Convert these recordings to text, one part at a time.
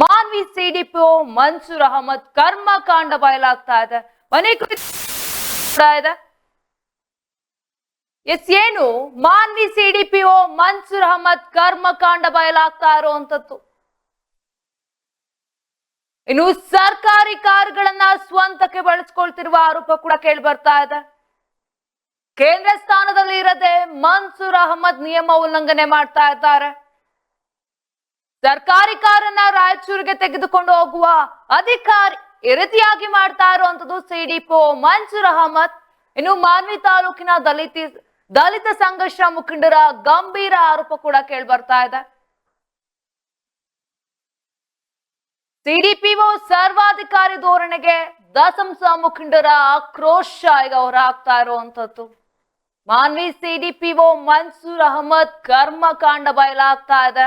Manvi CDPO Mansoor Ahmed ಕರ್ಮಕಾಂಡ ಬಯಲಾಗ್ತಾ ಇದೆ. ಮನೆ ಕೂಡ ಇದೆ. ಎಸ್ ಏನು? ಮಾನ್ವಿ ಸಿಡಿಪಿಒ ಮನ್ಸೂರ್ ಅಹಮದ್ ಕರ್ಮಕಾಂಡ ಬಯಲಾಗ್ತಾ ಇರುವಂತದ್ದು ಇನ್ನು ಸರ್ಕಾರಿ ಕಾರ್ಗಳನ್ನ ಸ್ವಂತಕ್ಕೆ ಬಳಸ್ಕೊಳ್ತಿರುವ ಆರೋಪ ಕೂಡ ಕೇಳಿ ಬರ್ತಾ ಇದೆ. ಕೇಂದ್ರ ಸ್ಥಾನದಲ್ಲಿ ಇರದೆ ಮನ್ಸೂರ್ ಅಹಮದ್ ನಿಯಮ ಉಲ್ಲಂಘನೆ ಮಾಡ್ತಾ ಇದ್ದಾರೆ. ಸರ್ಕಾರಿ ಕಾರನ್ನ ರಾಯಚೂರಿಗೆ ತೆಗೆದುಕೊಂಡು ಹೋಗುವ ಅಧಿಕಾರಿ ಈ ರೀತಿಯಾಗಿ ಮಾಡ್ತಾ ಇರುವಂತದ್ದು ಸಿಡಿಪೋ ಮನ್ಸೂರ್ ಅಹಮದ್. ಇನ್ನು ಮಾನ್ವಿ ತಾಲೂಕಿನ ದಲಿತ ದಲಿತ ಸಂಘರ್ಷ ಮುಖಂಡರ ಗಂಭೀರ ಆರೋಪ ಕೂಡ ಕೇಳಿ ಬರ್ತಾ ಇದೆ. ಸಿಡಿಪಿಒ ಸರ್ವಾಧಿಕಾರಿ ಧೋರಣೆಗೆ ದಸಂಸ ಮುಖಂಡರ ಆಕ್ರೋಶ ಈಗ ಹೊರಹಾಕ್ತಾ ಇರುವಂತದ್ದು ಮಾನ್ವಿ ಸಿಡಿಪಿಒ ಮನ್ಸೂರ್ ಅಹಮದ್ ಕರ್ಮಕಾಂಡ ಬಯಲಾಗ್ತಾ ಇದೆ.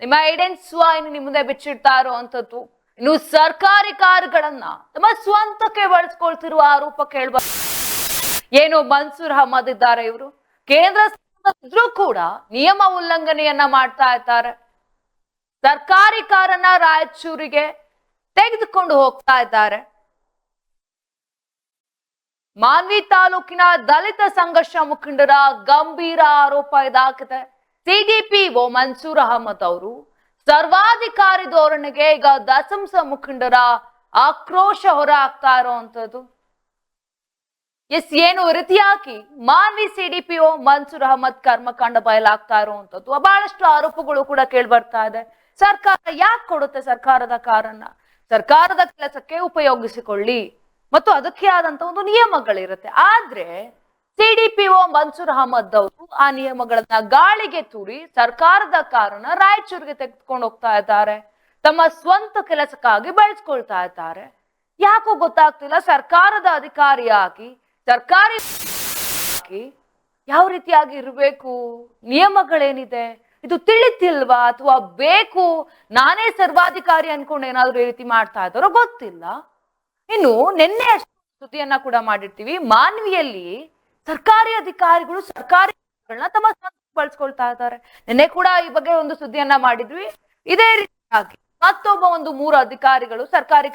ನಿಮ್ಮ ಐಡೆನ್ಸ್ ಇನ್ನು ನಿಮ್ಮ ಮುಂದೆ ಬಿಚ್ಚಿಡ್ತಾ ಅಂಥದ್ದು. ಇನ್ನು ಸರ್ಕಾರಿ ಕಾರುಗಳನ್ನ ತಮ್ಮ ಸ್ವಂತಕ್ಕೆ ಬಳಸ್ಕೊಳ್ತಿರುವ ಆರೋಪ ಕೇಳ್ಬಾರ್ದು ಏನು ಮನ್ಸೂರ್ ಅಹಮದ್ ಇದ್ದಾರೆ ಇವರು. ಕೇಂದ್ರ ಇದ್ರೂ ಕೂಡ ನಿಯಮ ಉಲ್ಲಂಘನೆಯನ್ನ ಮಾಡ್ತಾ ಇದ್ದಾರೆ. ಸರ್ಕಾರಿ ಕಾರನ್ನ ರಾಯಚೂರಿಗೆ ತೆಗೆದುಕೊಂಡು ಹೋಗ್ತಾ ಇದ್ದಾರೆ. ಮಾನ್ವಿ ತಾಲೂಕಿನ ದಲಿತ ಸಂಘರ್ಷ ಮುಖಂಡರ ಗಂಭೀರ ಆರೋಪ ಇದಾಗಿದೆ. ಸಿಡಿಪಿಒ ಮನ್ಸೂರ್ ಅಹಮದ್ ಅವರು ಸರ್ವಾಧಿಕಾರಿ ಧೋರಣೆಗೆ ಈಗ ದಸಂಸ ಮುಖಂಡರ ಆಕ್ರೋಶ ಹೊರ ಆಗ್ತಾ ಇರುವಂತದ್ದು. ಎಸ್, ಏನು ರೀತಿಯಾಗಿ ಮಾನ್ವಿ ಸಿಡಿಪಿಒ ಮನ್ಸೂರ್ ಅಹಮದ್ ಕರ್ಮಕಾಂಡ ಬಯಲಾಗ್ತಾ ಇರುವಂತದ್ದು. ಬಹಳಷ್ಟು ಆರೋಪಗಳು ಕೂಡ ಕೇಳಿ ಬರ್ತಾ ಇದೆ. ಸರ್ಕಾರ ಯಾಕೆ ಕೊಡುತ್ತೆ ಸರ್ಕಾರದ ಕಾರನ್ನ? ಸರ್ಕಾರದ ಕೆಲಸಕ್ಕೆ ಉಪಯೋಗಿಸಿಕೊಳ್ಳಿ. ಮತ್ತು ಅದಕ್ಕೆ ಆದಂತ ಒಂದು ನಿಯಮಗಳಿರುತ್ತೆ. ಆದ್ರೆ ಸಿಡಿಪಿಒ ಮನ್ಸೂರ್ ಅಹಮದ್ ಅವರು ಆ ನಿಯಮಗಳನ್ನ ಗಾಳಿಗೆ ತೂರಿ ಸರ್ಕಾರದ ಕಾರಣ ರಾಯಚೂರಿಗೆ ತೆಗೆದುಕೊಂಡು ಹೋಗ್ತಾ ಇದ್ದಾರೆ. ತಮ್ಮ ಸ್ವಂತ ಕೆಲಸಕ್ಕಾಗಿ ಬಳಸ್ಕೊಳ್ತಾ ಇದ್ದಾರೆ. ಯಾಕೋ ಗೊತ್ತಾಗ್ತಿಲ್ಲ, ಸರ್ಕಾರದ ಅಧಿಕಾರಿಯಾಗಿ, ಸರ್ಕಾರಿ ಯಾವ ರೀತಿಯಾಗಿ ಇರಬೇಕು? ನಿಯಮಗಳೇನಿದೆ? ಇದು ತಿಳಿತಿಲ್ವಾ ಅಥವಾ ಬೇಕು? ನಾನೇ ಸರ್ವಾಧಿಕಾರಿ ಅನ್ಕೊಂಡು ಏನಾದ್ರೂ ಈ ರೀತಿ ಮಾಡ್ತಾ ಇದ್ದಾರೋ ಗೊತ್ತಿಲ್ಲ. ಇನ್ನು ನಿನ್ನೆ ಅಷ್ಟು ಸುದ್ದಿಯನ್ನ ಕೂಡ ಮಾಡಿರ್ತೀವಿ. ಮಾನ್ವಿಯಲ್ಲಿ ಸರ್ಕಾರಿ ಅಧಿಕಾರಿಗಳು ಸರ್ಕಾರಿ ತಮ್ಮ ಬಳಸ್ಕೊಳ್ತಾ ಇದ್ದಾರೆ. ನಿನ್ನೆ ಕೂಡ ಈ ಬಗ್ಗೆ ಒಂದು ಸುದ್ದಿಯನ್ನ ಮಾಡಿದ್ವಿ. ಇದೇ ರೀತಿಯಾಗಿ ಮತ್ತೊಬ್ಬ ಒಂದು ಮೂರು ಅಧಿಕಾರಿಗಳು ಸರ್ಕಾರಿ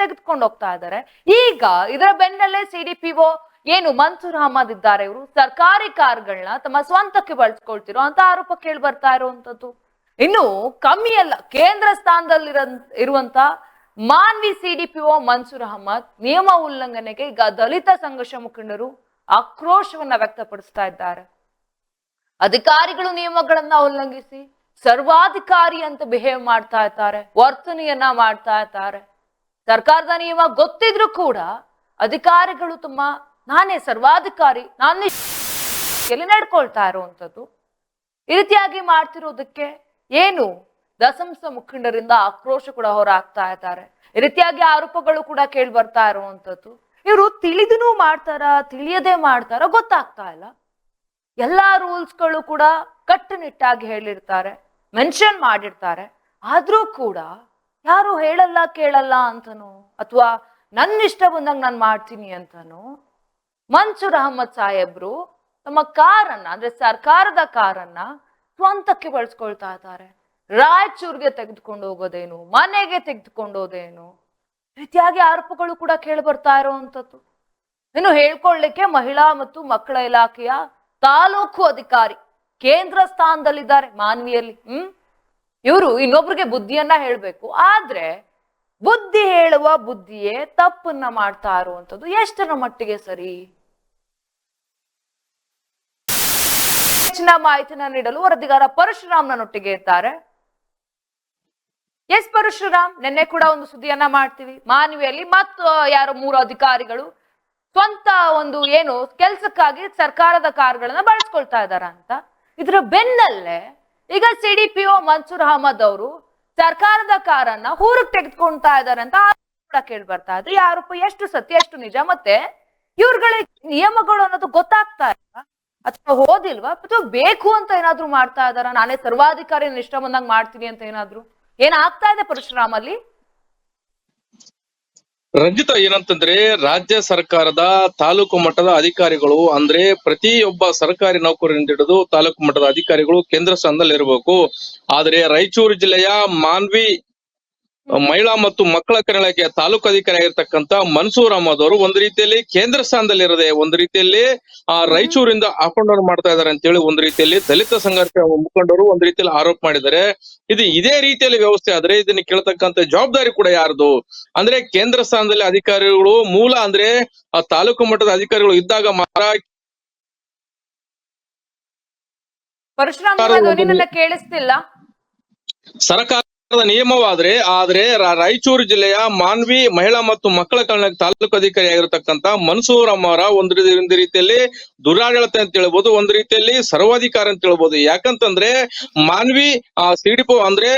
ತೆಗೆದುಕೊಂಡು ಹೋಗ್ತಾ ಇದ್ದಾರೆ. ಈಗ ಇದರ ಬೆನ್ನಲ್ಲೇ ಸಿಡಿಪಿಒ ಏನು ಮನ್ಸೂರ್ ಅಹಮದ್ ಇದ್ದಾರೆ. ಇವರು ಸರ್ಕಾರಿ ಕಾರ್ಗಳನ್ನ ತಮ್ಮ ಸ್ವಂತಕ್ಕೆ ಬಳಸ್ಕೊಳ್ತಿರೋ ಅಂತ ಆರೋಪ ಕೇಳಿ ಬರ್ತಾ ಇರುವಂತದ್ದು. ಇನ್ನು ಕಮ್ಮಿ ಅಲ್ಲ, ಕೇಂದ್ರ ಸ್ಥಾನದಲ್ಲಿ ಇರುವಂತ ಮಾನ್ವಿ ಸಿಡಿಪಿಒ ಮನ್ಸೂರ್ ಅಹಮದ್ ನಿಯಮ ಉಲ್ಲಂಘನೆಗೆ ಈಗ ದಲಿತ ಸಂಘರ್ಷ ಮುಖಂಡರು ಆಕ್ರೋಶವನ್ನ ವ್ಯಕ್ತಪಡಿಸ್ತಾ ಇದ್ದಾರೆ. ಅಧಿಕಾರಿಗಳು ನಿಯಮಗಳನ್ನ ಉಲ್ಲಂಘಿಸಿ ಸರ್ವಾಧಿಕಾರಿ ಅಂತ ಬಿಹೇವ್ ಮಾಡ್ತಾ ಇದ್ದಾರೆ, ವರ್ತನೆಯನ್ನ ಮಾಡ್ತಾ ಇದ್ದಾರೆ. ಸರ್ಕಾರದ ನಿಯಮ ಗೊತ್ತಿದ್ರು ಕೂಡ ಅಧಿಕಾರಿಗಳು ತಮ್ಮ ನಾನೇ ಸರ್ವಾಧಿಕಾರಿ, ನಾನೇ ಎಲ್ಲಿ ನಡ್ಕೊಳ್ತಾ ಇರುವಂತದ್ದು ಈ ರೀತಿಯಾಗಿ ಮಾಡ್ತಿರೋದಕ್ಕೆ ಏನು ದಸಂಸ ಮುಖಂಡರಿಂದ ಆಕ್ರೋಶ ಕೂಡ ಹೊರಾಗ್ತಾ ಇದ್ದಾರೆ. ಈ ರೀತಿಯಾಗಿ ಆರೋಪಗಳು ಕೂಡ ಕೇಳಿ ಬರ್ತಾ ಇರುವಂತದ್ದು ಇವರು ತಿಳಿದೂ ಮಾಡ್ತಾರ, ತಿಳಿಯದೆ ಮಾಡ್ತಾರ, ಗೊತ್ತಾಗ್ತಾ ಇಲ್ಲ. ಎಲ್ಲ ರೂಲ್ಸ್ಗಳು ಕೂಡ ಕಟ್ಟುನಿಟ್ಟಾಗಿ ಹೇಳಿರ್ತಾರೆ, ಮೆನ್ಷನ್ ಮಾಡಿರ್ತಾರೆ. ಆದ್ರೂ ಕೂಡ ಯಾರು ಹೇಳಲ್ಲ, ಕೇಳಲ್ಲ ಅಂತನೋ, ಅಥವಾ ನನ್ನ ಇಷ್ಟ ಬಂದಂಗೆ ನಾನು ಮಾಡ್ತೀನಿ ಅಂತನೋ, ಮನ್ಸೂರ್ ಅಹಮದ್ ಸಾಹೇಬ್ರು ತಮ್ಮ ಕಾರನ್ನ, ಅಂದ್ರೆ ಸರ್ಕಾರದ ಕಾರನ್ನ ಸ್ವಂತಕ್ಕೆ ಬಳಸ್ಕೊಳ್ತಾ ಇದ್ದಾರೆ. ರಾಯಚೂರ್ಗೆ ತೆಗೆದುಕೊಂಡು ಹೋಗೋದೇನು, ಮನೆಗೆ ತೆಗೆದುಕೊಂಡು ಹೋದೇನು ಈ ರೀತಿಯಾಗಿ ಆರೋಪಗಳು ಕೂಡ ಕೇಳಿ ಬರ್ತಾ ಇರುವಂತದ್ದು ಇನ್ನು ಹೇಳ್ಕೊಳ್ಳಿಕ್ಕೆ ಮಹಿಳಾ ಮತ್ತು ಮಕ್ಕಳ ಇಲಾಖೆಯ ತಾಲೂಕು ಅಧಿಕಾರಿ ಕೇಂದ್ರ ಸ್ಥಾನದಲ್ಲಿದ್ದಾರೆ ಮಾನ್ವಿಯಲ್ಲಿ. ಹ್ಮ್? ಇವರು ಇನ್ನೊಬ್ರಿಗೆ ಬುದ್ಧಿಯನ್ನ ಹೇಳ್ಬೇಕು. ಆದ್ರೆ ಬುದ್ಧಿ ಹೇಳುವ ಬುದ್ಧಿಯೇ ತಪ್ಪನ್ನ ಮಾಡ್ತಾ ಇರುವಂತದ್ದು ಎಷ್ಟರ ಮಟ್ಟಿಗೆ ಸರಿ? ಹೆಚ್ಚಿನ ಮಾಹಿತಿನ ನೀಡಲು ವರದಿಗಾರ ಪರಶುರಾಮ್ನ ಒಟ್ಟಿಗೆ ಇದ್ದಾರೆ. ಎಸ್ ಪರಶುರಾಮ್, ನಿನ್ನೆ ಕೂಡ ಒಂದು ಸುದ್ದಿಯನ್ನ ಮಾಡ್ತೀವಿ. ಮಾನವಿಯಲ್ಲಿ ಮತ್ತು ಯಾರೋ ಮೂರು ಅಧಿಕಾರಿಗಳು ಸ್ವಂತ ಒಂದು ಏನು ಕೆಲ್ಸಕ್ಕಾಗಿ ಸರ್ಕಾರದ ಕಾರ್ಗಳನ್ನ ಬಳಸ್ಕೊಳ್ತಾ ಇದಾರ ಅಂತ. ಇದ್ರ ಬೆನ್ನಲ್ಲೇ ಈಗ ಸಿಡಿಪಿಒ ಮನ್ಸೂರ್ ಅಹಮದ್ ಅವರು ಸರ್ಕಾರದ ಕಾರನ್ನ ಊರಿಗೆ ತೆಗೆದುಕೊಳ್ತಾ ಇದಾರೆ ಅಂತ ಕೂಡ ಕೇಳಿ ಬರ್ತಾ ಇದ್ರು. ಯಾರು ಎಷ್ಟು ಸತ್ಯ, ಎಷ್ಟು ನಿಜ? ಮತ್ತೆ ಇವ್ರುಗಳಿಗೆ ನಿಯಮಗಳು ಅನ್ನೋದು ಗೊತ್ತಾಗ್ತಾ ಇಲ್ಲ ಅಥವಾ ಓದಿಲ್ವಾ? ಅಥವಾ ಬೇಕು ಅಂತ ಏನಾದ್ರು ಮಾಡ್ತಾ ಇದಾರ? ನಾನೇ ಸರ್ವಾಧಿಕಾರಿ ಇಷ್ಟ ಬಂದಂಗ್ ಮಾಡ್ತೀನಿ ಅಂತ ಏನಾದ್ರು? ಏನಾಗ್ತಾ ಇದೆ ಪರಶುರಾಮಲ್ಲಿ? ರಂಜಿತ, ಏನಂತಂದ್ರೆ ರಾಜ್ಯ ಸರ್ಕಾರದ ತಾಲೂಕು ಮಟ್ಟದ ಅಧಿಕಾರಿಗಳು, ಅಂದ್ರೆ ಪ್ರತಿಯೊಬ್ಬ ಸರ್ಕಾರಿ ನೌಕರರಿಂದ ಹಿಡಿದು ತಾಲೂಕು ಮಟ್ಟದ ಅಧಿಕಾರಿಗಳು ಕೇಂದ್ರ ಸ್ಥಾನದಲ್ಲಿ ಇರಬೇಕು ಆದ್ರೆ ರಾಯಚೂರು ಜಿಲ್ಲೆಯ ಮಾನ್ವಿ ಮಹಿಳಾ ಮತ್ತು ಮಕ್ಕಳ ಕಲ್ಯಾಣ ಇಲಾಖೆಯ ತಾಲೂಕು ಅಧಿಕಾರಿ ಆಗಿರ್ತಕ್ಕಂತ ಮನ್ಸೂರ್ ಅಹಮದ್ ಅವರು ಒಂದ್ ರೀತಿಯಲ್ಲಿ ಕೇಂದ್ರ ಸ್ಥಾನದಲ್ಲಿ ಇರದೆ ಒಂದು ರೀತಿಯಲ್ಲಿ ಆ ರಾಯಚೂರಿಂದ ಡೌನ್ ಮಾಡ್ತಾ ಇದಾರೆ ಅಂತೇಳಿ ಒಂದ್ ರೀತಿಯಲ್ಲಿ ದಲಿತ ಸಂಘರ್ಷ ಮುಖಂಡರು ಒಂದು ರೀತಿಯಲ್ಲಿ ಆರೋಪ ಮಾಡಿದ್ದಾರೆ. ಇದು ಇದೇ ರೀತಿಯಲ್ಲಿ ವ್ಯವಸ್ಥೆ ಆದ್ರೆ ಇದನ್ನ ಕೇಳ್ತಕ್ಕಂತ ಜವಾಬ್ದಾರಿ ಕೂಡ ಯಾರ್ದು? ಅಂದ್ರೆ ಕೇಂದ್ರ ಸ್ಥಾನದಲ್ಲಿ ಅಧಿಕಾರಿಗಳು ಮೂಲ ಅಂದ್ರೆ ಆ ತಾಲೂಕು ಮಟ್ಟದ ಅಧಿಕಾರಿಗಳು ಇದ್ದಾಗ ಮಾತ್ರ ಪರಶುರಾಮ ಕೇಳಿಸ್ತಿಲ್ಲ. ಸರ್ಕಾರದ ನಿಯಮವಾದ್ರೆ, ಆದ್ರೆ ರಾಯಚೂರು ಜಿಲ್ಲೆಯ ಮಾನ್ವಿ ಮಹಿಳಾ ಮತ್ತು ಮಕ್ಕಳ ಕಲ್ಯಾಣ ತಾಲೂಕು ಅಧಿಕಾರಿ ಆಗಿರತಕ್ಕಂತ ಮನ್ಸೂರ್ ಅಮ್ಮರ ಒಂದು ರೀತಿ- ಒಂದು ರೀತಿಯಲ್ಲಿ ದುರಾಡಳಿತ ಅಂತ ಹೇಳ್ಬೋದು, ಒಂದು ರೀತಿಯಲ್ಲಿ ಸರ್ವಾಧಿಕಾರ ಅಂತ ಹೇಳ್ಬೋದು. ಯಾಕಂತಂದ್ರೆ ಮಾನ್ವಿ ಸಿಡಿಪೋ ಅಂದ್ರೆ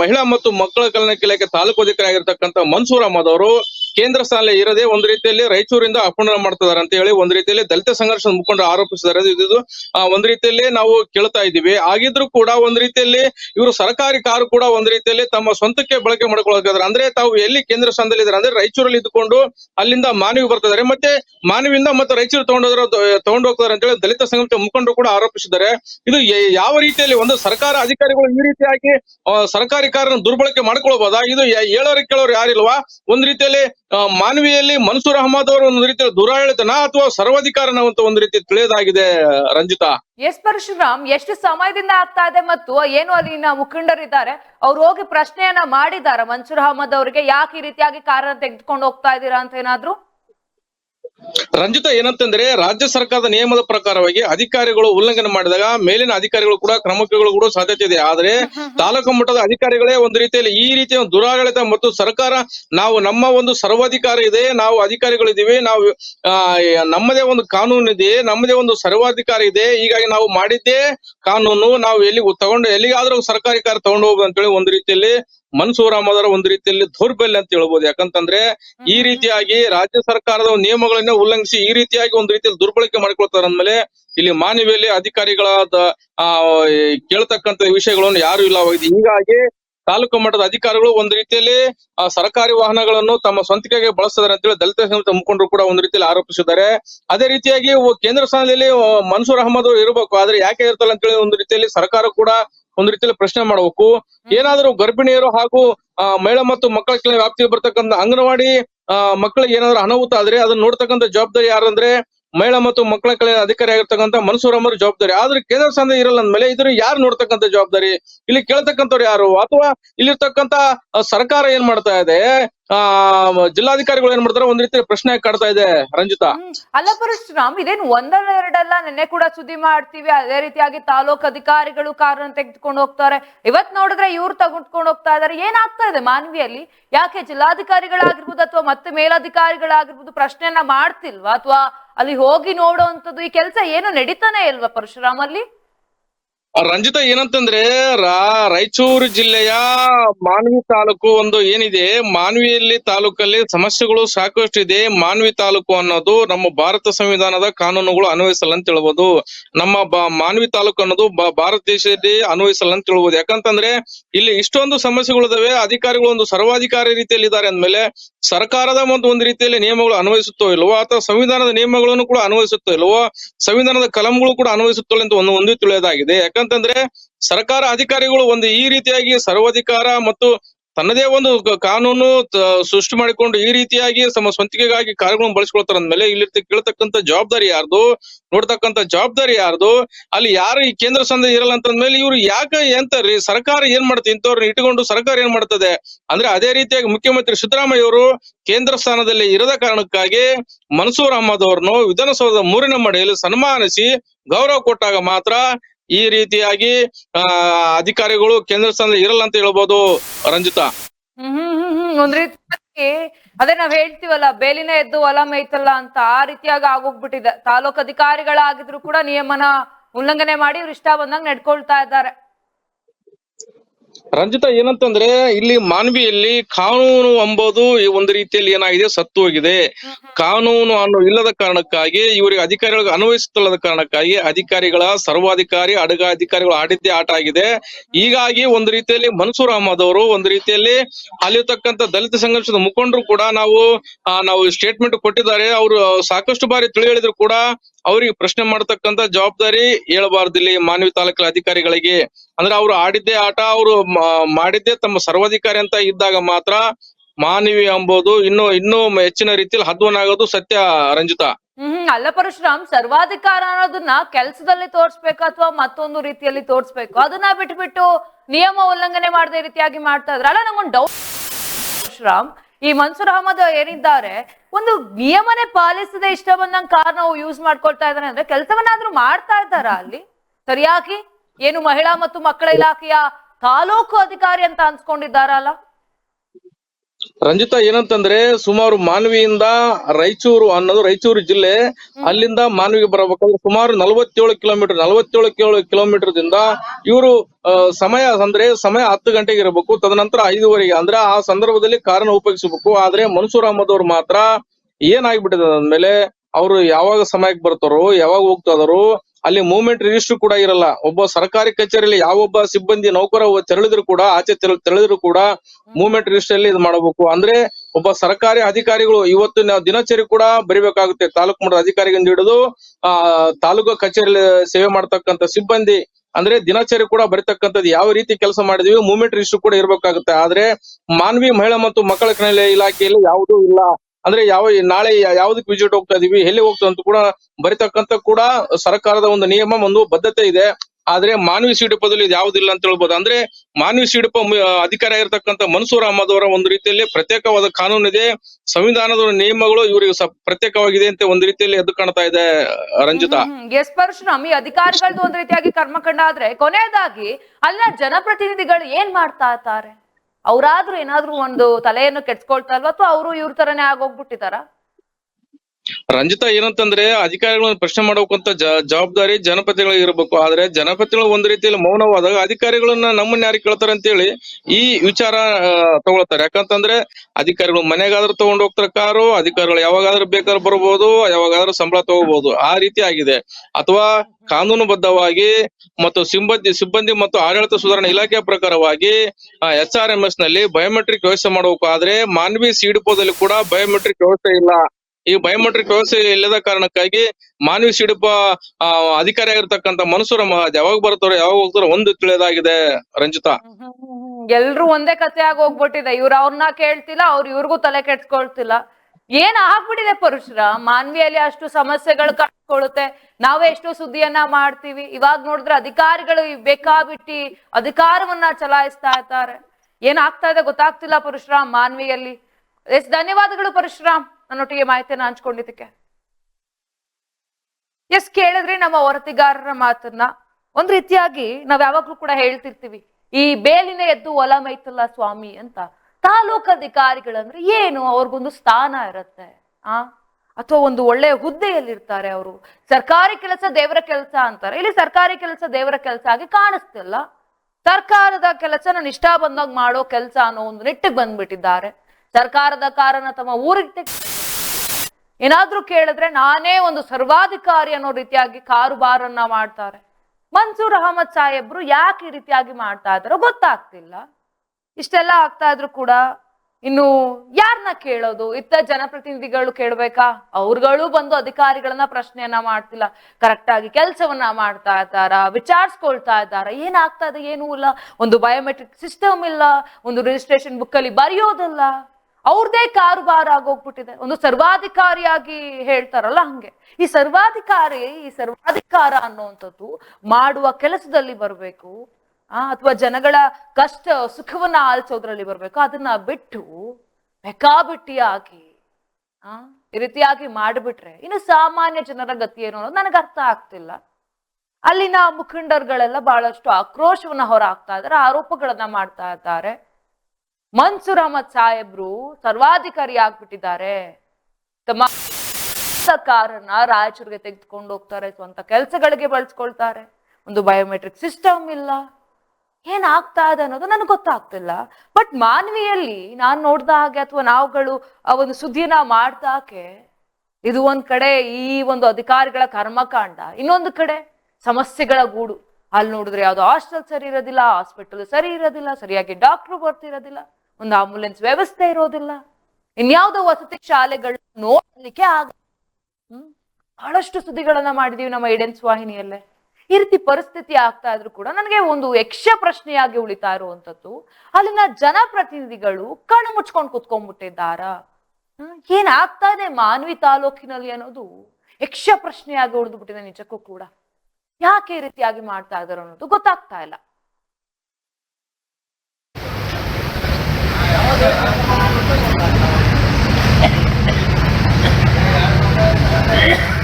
ಮಹಿಳಾ ಮತ್ತು ಮಕ್ಕಳ ಕಲ್ಯಾಣ ಇಲಾಖೆ ತಾಲೂಕು ಅಧಿಕಾರಿ ಆಗಿರತಕ್ಕಂತ ಮನ್ಸೂರ್ ಅಮ್ಮದವರು ಕೇಂದ್ರ ಸ್ಥಾನ ಇರದೆ ಒಂದು ರೀತಿಯಲ್ಲಿ ರಾಯಚೂರಿಂದ ಅಪೂರ್ಣ ಮಾಡ್ತಿದ್ದಾರೆ ಅಂತ ಹೇಳಿ ಒಂದ್ ರೀತಿಯಲ್ಲಿ ದಲಿತ ಸಂಘರ್ಷದ ಮುಖಂಡರು ಆರೋಪಿಸಿದ್ದಾರೆ. ಇದು- ಒಂದ್ ರೀತಿಯಲ್ಲಿ ನಾವು ಕೇಳ್ತಾ ಇದ್ದೀವಿ. ಆಗಿದ್ರು ಕೂಡ ಒಂದ್ ರೀತಿಯಲ್ಲಿ ಇವರು ಸರ್ಕಾರಿ ಕಾರು ಕೂಡ ಒಂದ್ ರೀತಿಯಲ್ಲಿ ತಮ್ಮ ಸ್ವಂತಕ್ಕೆ ಬಳಕೆ ಮಾಡ್ಕೊಳ್ಳೋದಾದ್ರೆ ಅಂದ್ರೆ ತಾವು ಎಲ್ಲಿ ಕೇಂದ್ರ ಸ್ಥಾನದಲ್ಲಿ ಇದ್ದಾರೆ ಅಂದ್ರೆ ರಾಯಚೂರಲ್ಲಿ ಇದ್ಕೊಂಡು ಅಲ್ಲಿಂದ ಮಾನವಿ ಬರ್ತಿದ್ದಾರೆ ಮತ್ತೆ ಮಾನವಿಯಿಂದ ಮತ್ತೆ ರಾಯಚೂರು ತಗೊಂಡೋದ್ರ ತಗೊಂಡು ಹೋಗ್ತಾರೆ ಅಂತ ಹೇಳಿ ದಲಿತ ಸಂಘಟನೆ ಮುಖಂಡರು ಕೂಡ ಆರೋಪಿಸಿದ್ದಾರೆ. ಇದು ಯಾವ ರೀತಿಯಲ್ಲಿ ಒಂದು ಸರ್ಕಾರ ಅಧಿಕಾರಿಗಳು ಈ ರೀತಿಯಾಗಿ ಸರ್ಕಾರಿ ಕಾರನ್ನು ದುರ್ಬಳಕೆ ಮಾಡ್ಕೊಳ್ಬಹುದಾ ಇದು ಹೇಳೋರು ಕೇಳೋರು ಯಾರಿಲ್ವಾ? ಒಂದ್ ರೀತಿಯಲ್ಲಿ ಮಾನವಿಯಲ್ಲಿ ಮನ್ಸೂರ್ ಅಹಮದ್ ಅವರು ಒಂದು ರೀತಿಯ ದುರಾಡಳಿತನ ಅಥವಾ ಸರ್ವಾಧಿಕಾರನ ಅಂತ ಒಂದು ರೀತಿ ತಿಳಿಯದಾಗಿದೆ, ರಂಜಿತಾ. ಎಸ್ ಪರಶುರಾಮ್ ಎಷ್ಟು ಸಮಯದಿಂದ ಆಗ್ತಾ ಇದೆ ಮತ್ತು ಏನು ಅಲ್ಲಿನ ಮುಖಂಡರಿದ್ದಾರೆ ಅವ್ರು ಹೋಗಿ ಪ್ರಶ್ನೆಯನ್ನ ಮಾಡಿದಾರ ಮನ್ಸೂರ್ ಅಹಮದ್ ಅವರಿಗೆ? ಯಾಕೆ ಈ ರೀತಿಯಾಗಿ ಕಾರಣ ತೆಗೆದುಕೊಂಡು ಹೋಗ್ತಾ ಇದ್ದೀರಾ ಅಂತ ಏನಾದ್ರು? ರಂಜಿತ ಏನಂತಂದ್ರೆ ರಾಜ್ಯ ಸರ್ಕಾರದ ನಿಯಮದ ಪ್ರಕಾರವಾಗಿ ಅಧಿಕಾರಿಗಳು ಉಲ್ಲಂಘನೆ ಮಾಡಿದಾಗ ಮೇಲಿನ ಅಧಿಕಾರಿಗಳು ಕೂಡ ಕ್ರಮ ಕೈಗೊಳ್ಳುವ ಕೂಡ ಸಾಧ್ಯತೆ ಇದೆ. ಆದ್ರೆ ತಾಲೂಕು ಮಟ್ಟದ ಅಧಿಕಾರಿಗಳೇ ಒಂದು ರೀತಿಯಲ್ಲಿ ಈ ರೀತಿಯ ದುರಾಡಳಿತ ಮತ್ತು ಸರ್ಕಾರ ನಾವು ನಮ್ಮ ಒಂದು ಸರ್ವಾಧಿಕಾರ ಇದೆ, ನಾವು ಅಧಿಕಾರಿಗಳಿದ್ದೀವಿ, ನಾವು ನಮ್ಮದೇ ಒಂದು ಕಾನೂನು ಇದೆ, ನಮ್ಮದೇ ಒಂದು ಸರ್ವಾಧಿಕಾರ ಇದೆ, ಹೀಗಾಗಿ ನಾವು ಮಾಡಿದ್ದೇ ಕಾನೂನು, ನಾವು ಎಲ್ಲಿ ತಗೊಂಡು, ಎಲ್ಲಿಗಾದ್ರೂ ಸರ್ಕಾರಿ ಕಾರ್ ತಗೊಂಡು ಹೋಗುದು ಅಂತೇಳಿ ಒಂದು ರೀತಿಯಲ್ಲಿ ಮನ್ಸೂರ್ ಅಹಮದರ ಒಂದು ರೀತಿಯಲ್ಲಿ ದೌರ್ಬಲ್ಯ ಅಂತ ಹೇಳ್ಬೋದು. ಯಾಕಂತಂದ್ರೆ ಈ ರೀತಿಯಾಗಿ ರಾಜ್ಯ ಸರ್ಕಾರದ ನಿಯಮಗಳನ್ನ ಉಲ್ಲಂಘಿಸಿ ಈ ರೀತಿಯಾಗಿ ಒಂದು ರೀತಿಯಲ್ಲಿ ದುರ್ಬಳಕೆ ಮಾಡ್ಕೊಳ್ತಾರೆ ಅಂದ್ಮೇಲೆ ಇಲ್ಲಿ ಮಾನವಿಯಲ್ಲಿ ಅಧಿಕಾರಿಗಳಾದ ಆ ಕೇಳ್ತಕ್ಕಂತ ವಿಷಯಗಳನ್ನು ಯಾರು ಇಲ್ಲವಾಗಿದೆ ಹೀಗಾಗಿ ತಾಲೂಕು ಮಟ್ಟದ ಅಧಿಕಾರಿಗಳು ಒಂದು ರೀತಿಯಲ್ಲಿ ಆ ಸರ್ಕಾರಿ ವಾಹನಗಳನ್ನು ತಮ್ಮ ಸ್ವಂತಿಕೆಗೆ ಬಳಸ್ತಾರೆ ಅಂತೇಳಿ ದಲಿತ ಸಂಘದ ಮುಖಂಡರು ಕೂಡ ಒಂದು ರೀತಿಯಲ್ಲಿ ಆರೋಪಿಸಿದ್ದಾರೆ. ಅದೇ ರೀತಿಯಾಗಿ ಕೇಂದ್ರ ಸ್ಥಾನದಲ್ಲಿ ಮನ್ಸೂರ್ ಅಹಮದ್ ಅವರು ಇರಬೇಕು. ಆದ್ರೆ ಯಾಕೆ ಇರ್ತಲ್ಲ ಅಂತೇಳಿ ಒಂದು ರೀತಿಯಲ್ಲಿ ಸರ್ಕಾರ ಕೂಡ ಒಂದು ರೀತಿಯಲ್ಲಿ ಪ್ರಶ್ನೆ ಮಾಡಬೇಕು. ಏನಾದರೂ ಗರ್ಭಿಣಿಯರು ಹಾಗೂ ಆ, ಮಹಿಳಾ ಮತ್ತು ಮಕ್ಕಳ ಕಲ್ಯಾಣ ವ್ಯಾಪ್ತಿಗೆ ಬರ್ತಕ್ಕಂಥ ಅಂಗನವಾಡಿ ಮಕ್ಕಳಿಗೆ ಏನಾದ್ರು ಅನಾಹುತ ಆದ್ರೆ ಅದನ್ನ ನೋಡ್ತಕ್ಕಂಥ ಜವಾಬ್ದಾರಿ ಯಾರಂದ್ರೆ ಮಹಿಳಾ ಮತ್ತು ಮಕ್ಕಳ ಕಲ್ಯಾಣ ಅಧಿಕಾರಿ ಆಗಿರ್ತಕ್ಕಂಥ ಮನ್ಸೂರ್ ಅಹಮದ್ ಜವಾಬ್ದಾರಿ. ಆದ್ರೆ ಕೇಂದ್ರ ಸಂದ ಇರಲ್ಲ ಅಂದ್ಮೇಲೆ ಇದ್ರ ಯಾರು ನೋಡ್ತಕ್ಕಂಥ ಜವಾಬ್ದಾರಿ? ಇಲ್ಲಿ ಕೇಳ್ತಕ್ಕಂಥವ್ರು ಯಾರು? ಅಥವಾ ಇಲ್ಲಿರ್ತಕ್ಕಂಥ ಸರ್ಕಾರ ಏನ್ ಮಾಡ್ತಾ ಇದೆ? ಆ ಜಿಲ್ಲಾಧಿಕಾರಿಗಳು ಏನ್ ಮಾಡ್ತಾರೆ? ಒಂದ್ ರೀತಿ ಪ್ರಶ್ನೆ ಕಾಡ್ತಾ ಇದೆ ರಂಜಿತಾ. ಅಲ್ಲ ಪರಶುರಾಮ್, ಇದೇನು ಒಂದಲ್ಲ ಎರಡಲ್ಲ, ನಿನ್ನೆ ಕೂಡ ಸುದ್ದಿ ಮಾಡ್ತೀವಿ. ಅದೇ ರೀತಿಯಾಗಿ ತಾಲೂಕ್ ಅಧಿಕಾರಿಗಳು ಕಾರನ್ನು ತೆಗೆದುಕೊಂಡು ಹೋಗ್ತಾರೆ. ಇವತ್ ನೋಡಿದ್ರೆ ಇವ್ರು ತಗೊಂಡ್ಕೊಂಡು ಹೋಗ್ತಾ ಇದಾರೆ. ಏನಾಗ್ತಾ ಇದೆ ಮಾನವಿಯಲ್ಲಿ? ಯಾಕೆ ಜಿಲ್ಲಾಧಿಕಾರಿಗಳಾಗಿರ್ಬೋದು ಅಥವಾ ಮತ್ತೆ ಮೇಲಧಿಕಾರಿಗಳಾಗಿರ್ಬೋದು ಪ್ರಶ್ನೆಯನ್ನ ಮಾಡ್ತಿಲ್ವಾ? ಅಥವಾ ಅಲ್ಲಿ ಹೋಗಿ ನೋಡುವಂತದ್ದು ಈ ಕೆಲಸ ಏನು ನಡೀತಾನೆ ಇಲ್ವಾ ಪರಶುರಾಮ್ ಅಲ್ಲಿ? ರಂಜಿತ, ಏನಂತಂದ್ರೆ ರಾಯಚೂರು ಜಿಲ್ಲೆಯ ಮಾನ್ವಿ ತಾಲೂಕು ಒಂದು ಏನಿದೆ, ಮಾನ್ವಿಯಲ್ಲಿ ತಾಲೂಕಲ್ಲಿ ಸಮಸ್ಯೆಗಳು ಸಾಕಷ್ಟು ಇದೆ ಮಾನ್ವಿ ತಾಲೂಕು ಅನ್ನೋದು ನಮ್ಮ ಭಾರತ ಸಂವಿಧಾನದ ಕಾನೂನುಗಳು ಅನ್ವಯಿಸಲ್ಲ ಅಂತ ಹೇಳ್ಬೋದು ನಮ್ಮ ಮಾನ್ವಿ ತಾಲೂಕು ಅನ್ನೋದು ಭಾರತ ದೇಶದಲ್ಲಿ ಅನ್ವಯಿಸಲ್ಲ ಅಂತ ಹೇಳ್ಬೋದು ಯಾಕಂತಂದ್ರೆ, ಇಲ್ಲಿ ಇಷ್ಟೊಂದು ಸಮಸ್ಯೆಗಳು ಇದಾವೆ. ಅಧಿಕಾರಿಗಳು ಒಂದು ಸರ್ವಾಧಿಕಾರಿ ರೀತಿಯಲ್ಲಿ ಇದ್ದಾರೆ ಅಂದ್ಮೇಲೆ, ಸರ್ಕಾರದ ಒಂದು ಒಂದು ರೀತಿಯಲ್ಲಿ ನಿಯಮಗಳು ಅನ್ವಯಿಸುತ್ತೋ ಇಲ್ವೋ, ಅಥವಾ ಸಂವಿಧಾನದ ನಿಯಮಗಳನ್ನು ಕೂಡ ಅನ್ವಯಿಸುತ್ತೋ ಇಲ್ವೋ, ಸಂವಿಧಾನದ ಕಲಂಗಳು ಕೂಡ ಅನ್ವಯಿಸುತ್ತೋ ಅಂತ ಒಂದು ಒಂದು ತಿಳಿಯೋದಾಗಿದೆ. ಯಾಕಂತಂದ್ರೆ ಸರ್ಕಾರ ಅಧಿಕಾರಿಗಳು ಒಂದು ಈ ರೀತಿಯಾಗಿ ಸರ್ವಾಧಿಕಾರ ಮತ್ತು ತನ್ನದೇ ಒಂದು ಕಾನೂನು ಸೃಷ್ಟಿ ಮಾಡಿಕೊಂಡು ಈ ರೀತಿಯಾಗಿ ತಮ್ಮ ಸ್ವಂತಿಕೆಗಾಗಿ ಕಾರ್ಯಗಳನ್ನು ಬಳಸ್ಕೊಳ್ತಾರೆ ಅಂದ್ಮೇಲೆ ಇಲ್ಲಿ ಕೇಳ್ತಕ್ಕಂತ ಜವಾಬ್ದಾರಿ ಯಾರ್ದು? ನೋಡ್ತಕ್ಕಂತ ಜವಾಬ್ದಾರಿ ಯಾರ್ದು? ಅಲ್ಲಿ ಯಾರು ಈ ಕೇಂದ್ರ ಸಂದ ಇರಲ್ಲ ಅಂತಂದ್ಮೇಲೆ ಇವ್ರು ಯಾಕೆ ಎಂತ ರೀ ಸರ್ಕಾರ ಏನ್ ಮಾಡುತ್ತೆ ಇಂಥವ್ರನ್ನ ಇಟ್ಟುಕೊಂಡು ಸರ್ಕಾರ ಏನ್ ಮಾಡ್ತದೆ? ಅಂದ್ರೆ ಅದೇ ರೀತಿಯಾಗಿ ಮುಖ್ಯಮಂತ್ರಿ ಸಿದ್ದರಾಮಯ್ಯ ಅವರು ಕೇಂದ್ರ ಸ್ಥಾನದಲ್ಲಿ ಇರದ ಕಾರಣಕ್ಕಾಗಿ ಮನ್ಸೂರ್ ಅಹಮದ್ ಅವರನ್ನು ವಿಧಾನಸೌಧದ ಮೂರನೇ ಮಡೆಯಲ್ಲಿ ಸನ್ಮಾನಿಸಿ ಗೌರವ ಕೊಟ್ಟಾಗ ಮಾತ್ರ ಈ ರೀತಿಯಾಗಿ ಅಧಿಕಾರಿಗಳು ಕೇಂದ್ರ ಸ್ಥಾನದಲ್ಲಿ ಇರಲ್ಲ ಅಂತ ಹೇಳ್ಬೋದು ರಂಜಿತಾ. ಒಂದ್ ರೀತಿ ಅದೇ ನಾವ್ ಹೇಳ್ತೀವಲ್ಲ, ಬೇಲಿನ ಎದ್ದು ಹೊಲ ಮೇಯ್ತಲ್ಲ ಅಂತ ಆ ರೀತಿಯಾಗಿ ಆಗೋಗ್ಬಿಟ್ಟಿದೆ. ತಾಲೂಕ್ ಅಧಿಕಾರಿಗಳಾಗಿದ್ರು ಕೂಡ ನಿಯಮನ ಉಲ್ಲಂಘನೆ ಮಾಡಿ ಇವ್ರು ಇಷ್ಟ ಬಂದಂಗ್ ನಡ್ಕೊಳ್ತಾ ಇದ್ದಾರೆ. ರಂಜಿತಾ ಏನಂತಂದ್ರೆ ಇಲ್ಲಿ ಮಾನವಿಯಲ್ಲಿ ಕಾನೂನು ಎಂಬುದು ಒಂದು ರೀತಿಯಲ್ಲಿ ಏನಾಗಿದೆ ಸತ್ತು ಹೋಗಿದೆ. ಕಾನೂನು ಅನ್ನೋ ಇಲ್ಲದ ಕಾರಣಕ್ಕಾಗಿ ಇವರಿಗೆ ಅಧಿಕಾರಿಗಳಿಗೆ ಅನ್ವಯಿಸುತ್ತಿಲ್ಲದ ಕಾರಣಕ್ಕಾಗಿ ಅಧಿಕಾರಿಗಳ ಸರ್ವಾಧಿಕಾರಿ ಅಡಗ ಅಧಿಕಾರಿಗಳ ಆಡಿದ್ದೇ ಆಟ ಆಗಿದೆ. ಹೀಗಾಗಿ ಒಂದು ರೀತಿಯಲ್ಲಿ ಮನ್ಸೂರ್ ಅಹಮದ್ ಅವರು ಒಂದು ರೀತಿಯಲ್ಲಿ ಅಲ್ಲಿರ್ತಕ್ಕಂಥ ದಲಿತ ಸಂಘರ್ಷದ ಮುಖಂಡರು ಕೂಡ ನಾವು ನಾವು ಸ್ಟೇಟ್ಮೆಂಟ್ ಕೊಟ್ಟಿದ್ದಾರೆ. ಅವರು ಸಾಕಷ್ಟು ಬಾರಿ ತಿಳಿ ಹೇಳಿದ್ರು ಕೂಡ ಅವರಿಗೆ ಪ್ರಶ್ನೆ ಮಾಡತಕ್ಕಂತ ಜವಾಬ್ದಾರಿ ಹೇಳಬಾರ್ದು ಇಲ್ಲಿ ಮಾನವಿ ತಾಲೂಕಿನ ಅಧಿಕಾರಿಗಳಿಗೆ. ಅಂದ್ರೆ ಅವ್ರು ಆಡಿದ್ದೇ ಆಟ, ಅವರು ಮಾಡಿದ್ದೇ ತಮ್ಮ ಸರ್ವಾಧಿಕಾರಿ ಅಂತ ಇದ್ದಾಗ ಮಾತ್ರ ಮಾನವಿ ಎಂಬುದು ಇನ್ನು, ಇನ್ನೂ ಹೆಚ್ಚಿನ ರೀತಿಯಲ್ಲಿ ಹದ್ವನಾಗೋದು ಸತ್ಯ ರಂಜಿತಾ. ಹ್ಮ್ ಅಲ್ಲ ಪರಶುರಾಮ್, ಸರ್ವಾಧಿಕಾರ ಅನ್ನೋದನ್ನ ಕೆಲ್ಸದಲ್ಲಿ ತೋರ್ಸ್ಬೇಕು ಅಥವಾ ಮತ್ತೊಂದು ರೀತಿಯಲ್ಲಿ ತೋರ್ಸ್ಬೇಕು? ಅದನ್ನ ಬಿಟ್ಬಿಟ್ಟು ನಿಯಮ ಉಲ್ಲಂಘನೆ ಮಾಡದೆ ರೀತಿಯಾಗಿ ಮಾಡ್ತಾ ಇದ್ರ? ಅಲ್ಲ, ನಂಗೊಂದು ಡೌಟ್ ಪರಶುರಾಮ್, ಈ ಮನ್ಸೂರ್ ಅಹಮದ್ ಏನಿದ್ದಾರೆ ಒಂದು ನಿಯಮನೆ ಪಾಲಿಸದೆ ಇಷ್ಟ ಬಂದಂಗ್ ಕಾರ್ ನಾವು ಯೂಸ್ ಮಾಡ್ಕೊಳ್ತಾ ಇದ್ದಾರೆ ಅಂದ್ರೆ ಕೆಲಸವನ್ನಾದ್ರೂ ಮಾಡ್ತಾ ಇದ್ದಾರಾ ಅಲ್ಲಿ? ಸರಿಯಾಗಿ? ಏನು ಮಹಿಳಾ ಮತ್ತು ಮಕ್ಕಳ ಇಲಾಖೆಯ ತಾಲೂಕು ಅಧಿಕಾರಿ ಅಂತ ಅನ್ಸ್ಕೊಂಡಿದ್ದಾರಲ್ಲ? ರಂಜಿತಾ ಏನಂತಂದ್ರೆ ಸುಮಾರು ಮಾನ್ವಿಯಿಂದ ರಾಯಚೂರು ಅನ್ನೋದು ರಾಯಚೂರು ಜಿಲ್ಲೆ ಅಲ್ಲಿಂದ ಮಾನ್ವಿಗೆ ಬರಬೇಕಾದ್ರೆ ಸುಮಾರು ನಲವತ್ತೇಳು ಕಿಲೋಮೀಟರ್ ನಲವತ್ತೇಳು ಕಿಲೋಮೀಟರ್ ದಿಂದ ಇವರು ಸಮಯ ಅಂದ್ರೆ ಸಮಯ ಹತ್ತು ಗಂಟೆಗೆ ಇರಬೇಕು. ತದನಂತರ ಐದುವರೆಗೆ. ಅಂದ್ರೆ ಆ ಸಂದರ್ಭದಲ್ಲಿ ಕಾರನ್ನು ಉಪಯೋಗಿಸಬೇಕು. ಆದ್ರೆ ಮನ್ಸೂರ್ ಅಹಮದ್ ಅವ್ರು ಮಾತ್ರ ಏನಾಗ್ಬಿಟ್ಟಿದೆ ಅಂದ್ಮೇಲೆ ಅವರು ಯಾವಾಗ ಸಮಯಕ್ಕೆ ಬರ್ತಾರೋ, ಯಾವಾಗ ಹೋಗ್ತಾ ಇದಾರೋ ಅಲ್ಲಿ ಮೂವ್ಮೆಂಟ್ ರಿಜಿಸ್ಟರ್ ಕೂಡ ಇರಲ್ಲ. ಒಬ್ಬ ಸರ್ಕಾರಿ ಕಚೇರಿಯಲ್ಲಿ ಯಾವೊಬ್ಬ ಸಿಬ್ಬಂದಿ, ನೌಕರ ತೆರಳಿದ್ರು ಕೂಡ, ಆಚೆ ತೆರಳ- ತೆರಳಿದ್ರು ಕೂಡ ಮೂವ್ಮೆಂಟ್ ರಿಜಿಸ್ಟರ್ ಅಲ್ಲಿ ಇದು ಮಾಡಬೇಕು. ಅಂದ್ರೆ ಒಬ್ಬ ಸರ್ಕಾರಿ ಅಧಿಕಾರಿಗಳು ಇವತ್ತು ನಾವು ದಿನಚರಿ ಕೂಡ ಬರಿಬೇಕಾಗುತ್ತೆ. ತಾಲೂಕು ಮಟ್ಟದ ಅಧಿಕಾರಿಗಳಿಂದ ಹಿಡಿದು, ಆ, ತಾಲೂಕು ಕಚೇರಿಯಲ್ಲಿ ಸೇವೆ ಮಾಡ್ತಕ್ಕಂತ ಸಿಬ್ಬಂದಿ. ಅಂದ್ರೆ ದಿನಚರಿ ಕೂಡ ಬರಿತಕ್ಕಂಥದ್ದು ಯಾವ ರೀತಿ ಕೆಲಸ ಮಾಡಿದೀವಿ ಮೂವ್ಮೆಂಟ್ ರಿಜಿಸ್ಟರ್ ಕೂಡ ಇರಬೇಕಾಗುತ್ತೆ. ಆದ್ರೆ ಮಾನವಿ ಮಹಿಳಾ ಮತ್ತು ಮಕ್ಕಳ ಕಲ್ಯಾಣ ಇಲಾಖೆಯಲ್ಲಿ ಯಾವುದೂ ಇಲ್ಲ. ಅಂದ್ರೆ ಯಾವ ನಾಳೆ ಯಾವ್ದಕ್ಕೆ ಯಾವ್ದಕ್ ವಿಸಿಟ್ ಹೋಗ್ತಾ ಇದೀವಿ, ಎಲ್ಲಿ ಹೋಗ್ತಾ ಅಂತ ಕೂಡ ಬರಿತಕ್ಕಂತ ಕೂಡ ಸರ್ಕಾರದ ಒಂದು ನಿಯಮ, ಒಂದು ಬದ್ಧತೆ ಇದೆ. ಆದ್ರೆ ಮಾನವಿ ಸಿಡಿಪದಲ್ಲಿ ಇದು ಯಾವ್ದಿಲ್ಲ ಅಂತ ಹೇಳ್ಬೋದು. ಅಂದ್ರೆ ಮಾನವಿ ಸಿಡಿಪ ಅಧಿಕಾರ ಇರತಕ್ಕಂತ ಮನ್ಸೂರ್ ಅಹಮದ್ ಅವರ ಒಂದು ರೀತಿಯಲ್ಲಿ ಪ್ರತ್ಯೇಕವಾದ ಕಾನೂನು ಇದೆ. ಸಂವಿಧಾನದ ನಿಯಮಗಳು ಇವರಿಗೆ ಪ್ರತ್ಯೇಕವಾಗಿದೆ ಅಂತ ಒಂದು ರೀತಿಯಲ್ಲಿ ಎದ್ದು ಕಾಣ್ತಾ ಇದೆ, ರಂಜಿತಾ. ಎಸ್ ಪರಶುರಾಮ್ ಈ ಅಧಿಕಾರಿಗಳದ್ದು ಒಂದ್ ರೀತಿಯಾಗಿ ಕರ್ಮಕಂಡ ಆದ್ರೆ ಕೊನೆಯದಾಗಿ ಅಲ್ಲ ಜನಪ್ರತಿನಿಧಿಗಳು ಏನ್ ಮಾಡ್ತಾ ಇದ್ದಾರೆ? ಅವ್ರಾದ್ರೂ ಏನಾದ್ರೂ ಒಂದು ತಲೆಯನ್ನು ಕೆಡ್ಸ್ಕೊಳ್ತಾರಲ್ವ? ಅಥವಾ ಅವರು ಇವ್ರ ತರನೇ ಆಗೋಗ್ಬಿಟ್ಟಿದಾರ ರಂಜಿತಾ ಏನಂತಂದ್ರೆ ಅಧಿಕಾರಿಗಳನ್ನ ಪ್ರಶ್ನೆ ಮಾಡಬೇಕಂತ ಜವಾಬ್ದಾರಿ ಜನಪತಿಗಳಿಗೆ ಇರಬೇಕು ಆದ್ರೆ ಜನಪತಿಗಳು ಒಂದ್ ರೀತಿಯಲ್ಲಿ ಮೌನವಾದಾಗ ಅಧಿಕಾರಿಗಳನ್ನ ನಮ್ಮನ್ನ ಯಾರು ಕೇಳ್ತಾರೆ ಅಂತೇಳಿ ಈ ವಿಚಾರ ತಗೊಳ್ತಾರೆ. ಯಾಕಂತಂದ್ರೆ ಅಧಿಕಾರಿಗಳು ಮನೆಗಾದ್ರು ತಗೊಂಡ್ ಹೋಗ್ತಾರೆ ಕಾರು, ಅಧಿಕಾರಿಗಳು ಯಾವಾಗಾದ್ರೂ ಬೇಕಾದ್ರೂ ಬರ್ಬೋದು, ಯಾವಾಗಾದ್ರೂ ಸಂಬಳ ತಗೋಬಹುದು ಆ ರೀತಿ ಆಗಿದೆ. ಅಥವಾ ಕಾನೂನುಬದ್ಧವಾಗಿ ಮತ್ತು ಸಿಬ್ಬಂದಿ ಸಿಬ್ಬಂದಿ ಮತ್ತು ಆಡಳಿತ ಸುಧಾರಣಾ ಇಲಾಖೆಯ ಪ್ರಕಾರವಾಗಿ ಎಚ್ ಆರ್ ಎಂ ಎಸ್ನಲ್ಲಿ ಬಯೋಮೆಟ್ರಿಕ್ ವ್ಯವಸ್ಥೆ ಮಾಡಬೇಕು. ಆದ್ರೆ ಮಾನ್ವಿ ಸಿಡಿಪೋದಲ್ಲಿ ಕೂಡ ಬಯೋಮೆಟ್ರಿಕ್ ವ್ಯವಸ್ಥೆ ಇಲ್ಲ. ಈ ಬಯೋಮೆಟ್ರಿಕ್ ವ್ಯವಸ್ಥೆ ಇಲ್ಲದ ಕಾರಣಕ್ಕಾಗಿ ಮಾನವಿ ಸಿಡಪ ಅಧಿಕಾರಿ ಅಧಿಕಾರಿ ಆಗಿರ್ತಕ್ಕಂಥ ಮನಸ್ಸೂರ ಯಾವಾಗ ಬರ್ತಾರೋ ಯಾವಾಗ ಹೋಗ್ತಾರೋ ಒಂದು ತಿಳಿಯದಾಗಿದೆ, ರಂಜಿತಾ. ಎಲ್ರು ಒಂದೇ ಕತೆ ಆಗಿ ಹೋಗ್ಬಿಟ್ಟಿದೆ. ಇವ್ರ ಅವ್ರನ್ನ ಕೇಳ್ತಿಲ್ಲ, ಅವ್ರ ಇವ್ರಿಗೂ ತಲೆ ಕೆಡ್ಸ್ಕೊಳ್ತಿಲ್ಲ. ಏನ್ ಆಗ್ಬಿಟ್ಟಿದೆ ಪರಶುರ ಮಾನ್ವಿಯಲ್ಲಿ ಅಷ್ಟು ಸಮಸ್ಯೆಗಳು ಕಾಣಿಸ್ಕೊಳ್ಳುತ್ತೆ ನಾವೇ ಎಷ್ಟೋ ಸುದ್ದಿಯನ್ನ ಮಾಡ್ತೀವಿ. ಇವಾಗ ನೋಡಿದ್ರೆ ಅಧಿಕಾರಿಗಳು ಬೇಕಾಬಿಟ್ಟಿ ಅಧಿಕಾರವನ್ನ ಚಲಾಯಿಸ್ತಾ ಇರ್ತಾರೆ ಏನ್ ಆಗ್ತಾ ಇದೆ ಗೊತ್ತಾಗ್ತಿಲ್ಲ ಪರಶುರಾಮ್ ಮಾನ್ವಿಯಲ್ಲಿ. ಎಸ್, ಧನ್ಯವಾದಗಳು ಪರಶುರಾಮ್. ನನ್ನೊಟ್ಟಿಗೆ ಮಾಹಿತಿಯನ್ನು ಹಂಚ್ಕೊಂಡಿದ್ದಕ್ಕೆ. ಎಸ್ ಕೇಳಿದ್ರೆ ನಮ್ಮ ವರತಿಗಾರರ ಮಾತನ್ನ ಒಂದ್ ರೀತಿಯಾಗಿ ನಾವ್ ಯಾವಾಗ್ಲೂ ಕೂಡ ಹೇಳ್ತಿರ್ತೀವಿ. ಈ ಬೇಲಿನ ಎದ್ದು ಹೊಲ ಮೈತಲ್ಲ ಸ್ವಾಮಿ ಅಂತ ತಾಲೂಕು ಅಧಿಕಾರಿಗಳಂದ್ರೆ ಏನು? ಅವ್ರಿಗೊಂದು ಸ್ಥಾನ ಇರುತ್ತೆ. ಆ? ಅಥವಾ ಒಂದು ಒಳ್ಳೆಯ ಹುದ್ದೆಯಲ್ಲಿರ್ತಾರೆ ಅವರು. ಸರ್ಕಾರಿ ಕೆಲಸ ದೇವರ ಕೆಲಸ ಅಂತಾರೆ. ಇಲ್ಲಿ ಸರ್ಕಾರಿ ಕೆಲಸ ದೇವರ ಕೆಲಸ ಆಗಿ ಕಾಣಿಸ್ತಿಲ್ಲ. ಸರ್ಕಾರದ ಕೆಲಸ ನಾನು ಇಷ್ಟ ಬಂದಾಗ ಮಾಡೋ ಕೆಲಸ ಅನ್ನೋ ಒಂದು ನಿಟ್ಟಿಗೆ ಬಂದ್ಬಿಟ್ಟಿದ್ದಾರೆ. ಸರ್ಕಾರದ ಕಾರಣ ತಮ್ಮ ಊರಿಗೆ ಏನಾದರೂ ಕೇಳಿದ್ರೆ ನಾನೇ ಒಂದು ಸರ್ವಾಧಿಕಾರಿ ಅನ್ನೋ ರೀತಿಯಾಗಿ ಕಾರುಬಾರನ್ನ ಮಾಡ್ತಾರೆ. ಮನ್ಸೂರ್ ಅಹಮದ್ ಸಾಹೇಬ್ರು ಯಾಕೆ ಈ ರೀತಿಯಾಗಿ ಮಾಡ್ತಾ ಇದಾರೋ ಗೊತ್ತಾಗ್ತಿಲ್ಲ. ಇಷ್ಟೆಲ್ಲ ಆಗ್ತಾ ಇದ್ರು ಕೂಡ ಇನ್ನು ಯಾರನ್ನ ಕೇಳೋದು? ಇತ್ತ ಜನಪ್ರತಿನಿಧಿಗಳು ಕೇಳ್ಬೇಕಾ? ಅವ್ರುಗಳು ಬಂದು ಅಧಿಕಾರಿಗಳನ್ನ ಪ್ರಶ್ನೆಯನ್ನ ಮಾಡ್ತಿಲ್ಲ. ಕರೆಕ್ಟ್ ಆಗಿ ಕೆಲಸವನ್ನ ಮಾಡ್ತಾ ಇದ್ದಾರ? ವಿಚಾರಿಸ್ಕೊಳ್ತಾ ಇದ್ದಾರ? ಏನಾಗ್ತಾ ಇದೆ? ಏನೂ ಇಲ್ಲ. ಒಂದು ಬಯೋಮೆಟ್ರಿಕ್ ಸಿಸ್ಟಮ್ ಇಲ್ಲ. ಒಂದು ರಿಜಿಸ್ಟ್ರೇಷನ್ ಬುಕ್ ಅಲ್ಲಿ ಬರೆಯೋದಿಲ್ಲ. ಅವ್ರದೇ ಕಾರುಬಾರ ಆಗೋಗ್ಬಿಟ್ಟಿದೆ. ಒಂದು ಸರ್ವಾಧಿಕಾರಿಯಾಗಿ ಹೇಳ್ತಾರಲ್ಲ ಹಂಗೆ. ಈ ಸರ್ವಾಧಿಕಾರಿ, ಈ ಸರ್ವಾಧಿಕಾರ ಅನ್ನುವಂಥದ್ದು ಮಾಡುವ ಕೆಲಸದಲ್ಲಿ ಬರಬೇಕು. ಆ, ಅಥವಾ ಜನಗಳ ಕಷ್ಟ, ಸುಖವನ್ನ ಆಲಿಸೋದ್ರಲ್ಲಿ ಬರಬೇಕು. ಅದನ್ನ ಬಿಟ್ಟು ಬೇಕಾಬಿಟ್ಟಿಯಾಗಿ, ಆ, ಈ ರೀತಿಯಾಗಿ ಮಾಡಿಬಿಟ್ರೆ ಇನ್ನು ಸಾಮಾನ್ಯ ಜನರ ಗತಿ ಏನು ಅನ್ನೋದು ನನಗೆ ಅರ್ಥ ಆಗ್ತಿಲ್ಲ. ಅಲ್ಲಿನ ಮುಖಂಡರುಗಳೆಲ್ಲ ಬಹಳಷ್ಟು ಆಕ್ರೋಶವನ್ನ ಹೊರ ಹಾಕ್ತಾ ಇದ್ದಾರೆ, ಆರೋಪಗಳನ್ನ ಮಾಡ್ತಾ ಇದ್ದಾರೆ. ಮನ್ಸೂರ್ ಅಹಮದ್ ಸಾಹೇಬ್ರು ಸರ್ವಾಧಿಕಾರಿ ಆಗ್ಬಿಟ್ಟಿದ್ದಾರೆ ತಮ್ಮ ಕಾರನ್ನ ರಾಯಚೂರಿಗೆ ತೆಗೆದುಕೊಂಡು ಹೋಗ್ತಾರೆ. ಸ್ವಂತ ಕೆಲಸಗಳಿಗೆ ಬಳಸ್ಕೊಳ್ತಾರೆ. ಒಂದು ಬಯೋಮೆಟ್ರಿಕ್ ಸಿಸ್ಟಮ್ ಇಲ್ಲ. ಏನಾಗ್ತಾ ಇದೆ ಅನ್ನೋದು ನನಗೆ ಗೊತ್ತಾಗ್ತಿಲ್ಲ. ಬಟ್ ಮಾನವಿಯಲ್ಲಿ ನಾನು ನೋಡ್ದ ಹಾಗೆ ಅಥವಾ ನಾವುಗಳು ಆ ಒಂದು ಸುದ್ದಿನ ಮಾಡ್ದಾಕೆ ಇದು ಒಂದ್ ಕಡೆ ಈ ಒಂದು ಅಧಿಕಾರಿಗಳ ಕರ್ಮಕಾಂಡ, ಇನ್ನೊಂದು ಕಡೆ ಸಮಸ್ಯೆಗಳ ಗೂಡು. ಅಲ್ಲಿ ನೋಡಿದ್ರೆ ಯಾವ್ದು ಹಾಸ್ಟೆಲ್ ಸರಿ ಇರೋದಿಲ್ಲ, ಹಾಸ್ಪಿಟಲ್ ಸರಿ ಇರೋದಿಲ್ಲ, ಸರಿಯಾಗಿ ಡಾಕ್ಟ್ರು ಬರ್ತಿರೋದಿಲ್ಲ, ಒಂದು ಆಂಬುಲೆನ್ಸ್ ವ್ಯವಸ್ಥೆ ಇರೋದಿಲ್ಲ. ಇನ್ಯಾವುದೋ ವಸತಿ ಶಾಲೆಗಳು ನೋಡ್ಲಿಕ್ಕೆ ಆಗ ಬಹಳಷ್ಟು ಸುದ್ದಿಗಳನ್ನ ಮಾಡಿದೀವಿ ನಮ್ಮ ಏಡೆನ್ಸ್ ವಾಹಿನಿಯಲ್ಲೇ. ಈ ರೀತಿ ಪರಿಸ್ಥಿತಿ ಆಗ್ತಾ ಇದ್ರು ಕೂಡ ನನಗೆ ಒಂದು ಯಕ್ಷ ಪ್ರಶ್ನೆಯಾಗಿ ಉಳಿತಾ ಇರುವಂತದ್ದು ಅಲ್ಲಿನ ಜನಪ್ರತಿನಿಧಿಗಳು ಕಣ್ಣು ಮುಚ್ಕೊಂಡು ಕುತ್ಕೊಂಡ್ಬಿಟ್ಟಿದ್ದಾರ? ಏನಾಗ್ತಾ ಇದೆ ಮಾನ್ವಿ ತಾಲೂಕಿನಲ್ಲಿ ಅನ್ನೋದು ಯಕ್ಷ ಪ್ರಶ್ನೆಯಾಗಿ ಉಳಿದು ನಿಜಕ್ಕೂ ಕೂಡ. ಯಾಕೆ ಈ ರೀತಿಯಾಗಿ ಮಾಡ್ತಾ ಇದಾರೆ ಅನ್ನೋದು ಗೊತ್ತಾಗ್ತಾ ಇಲ್ಲ. ಎಸ್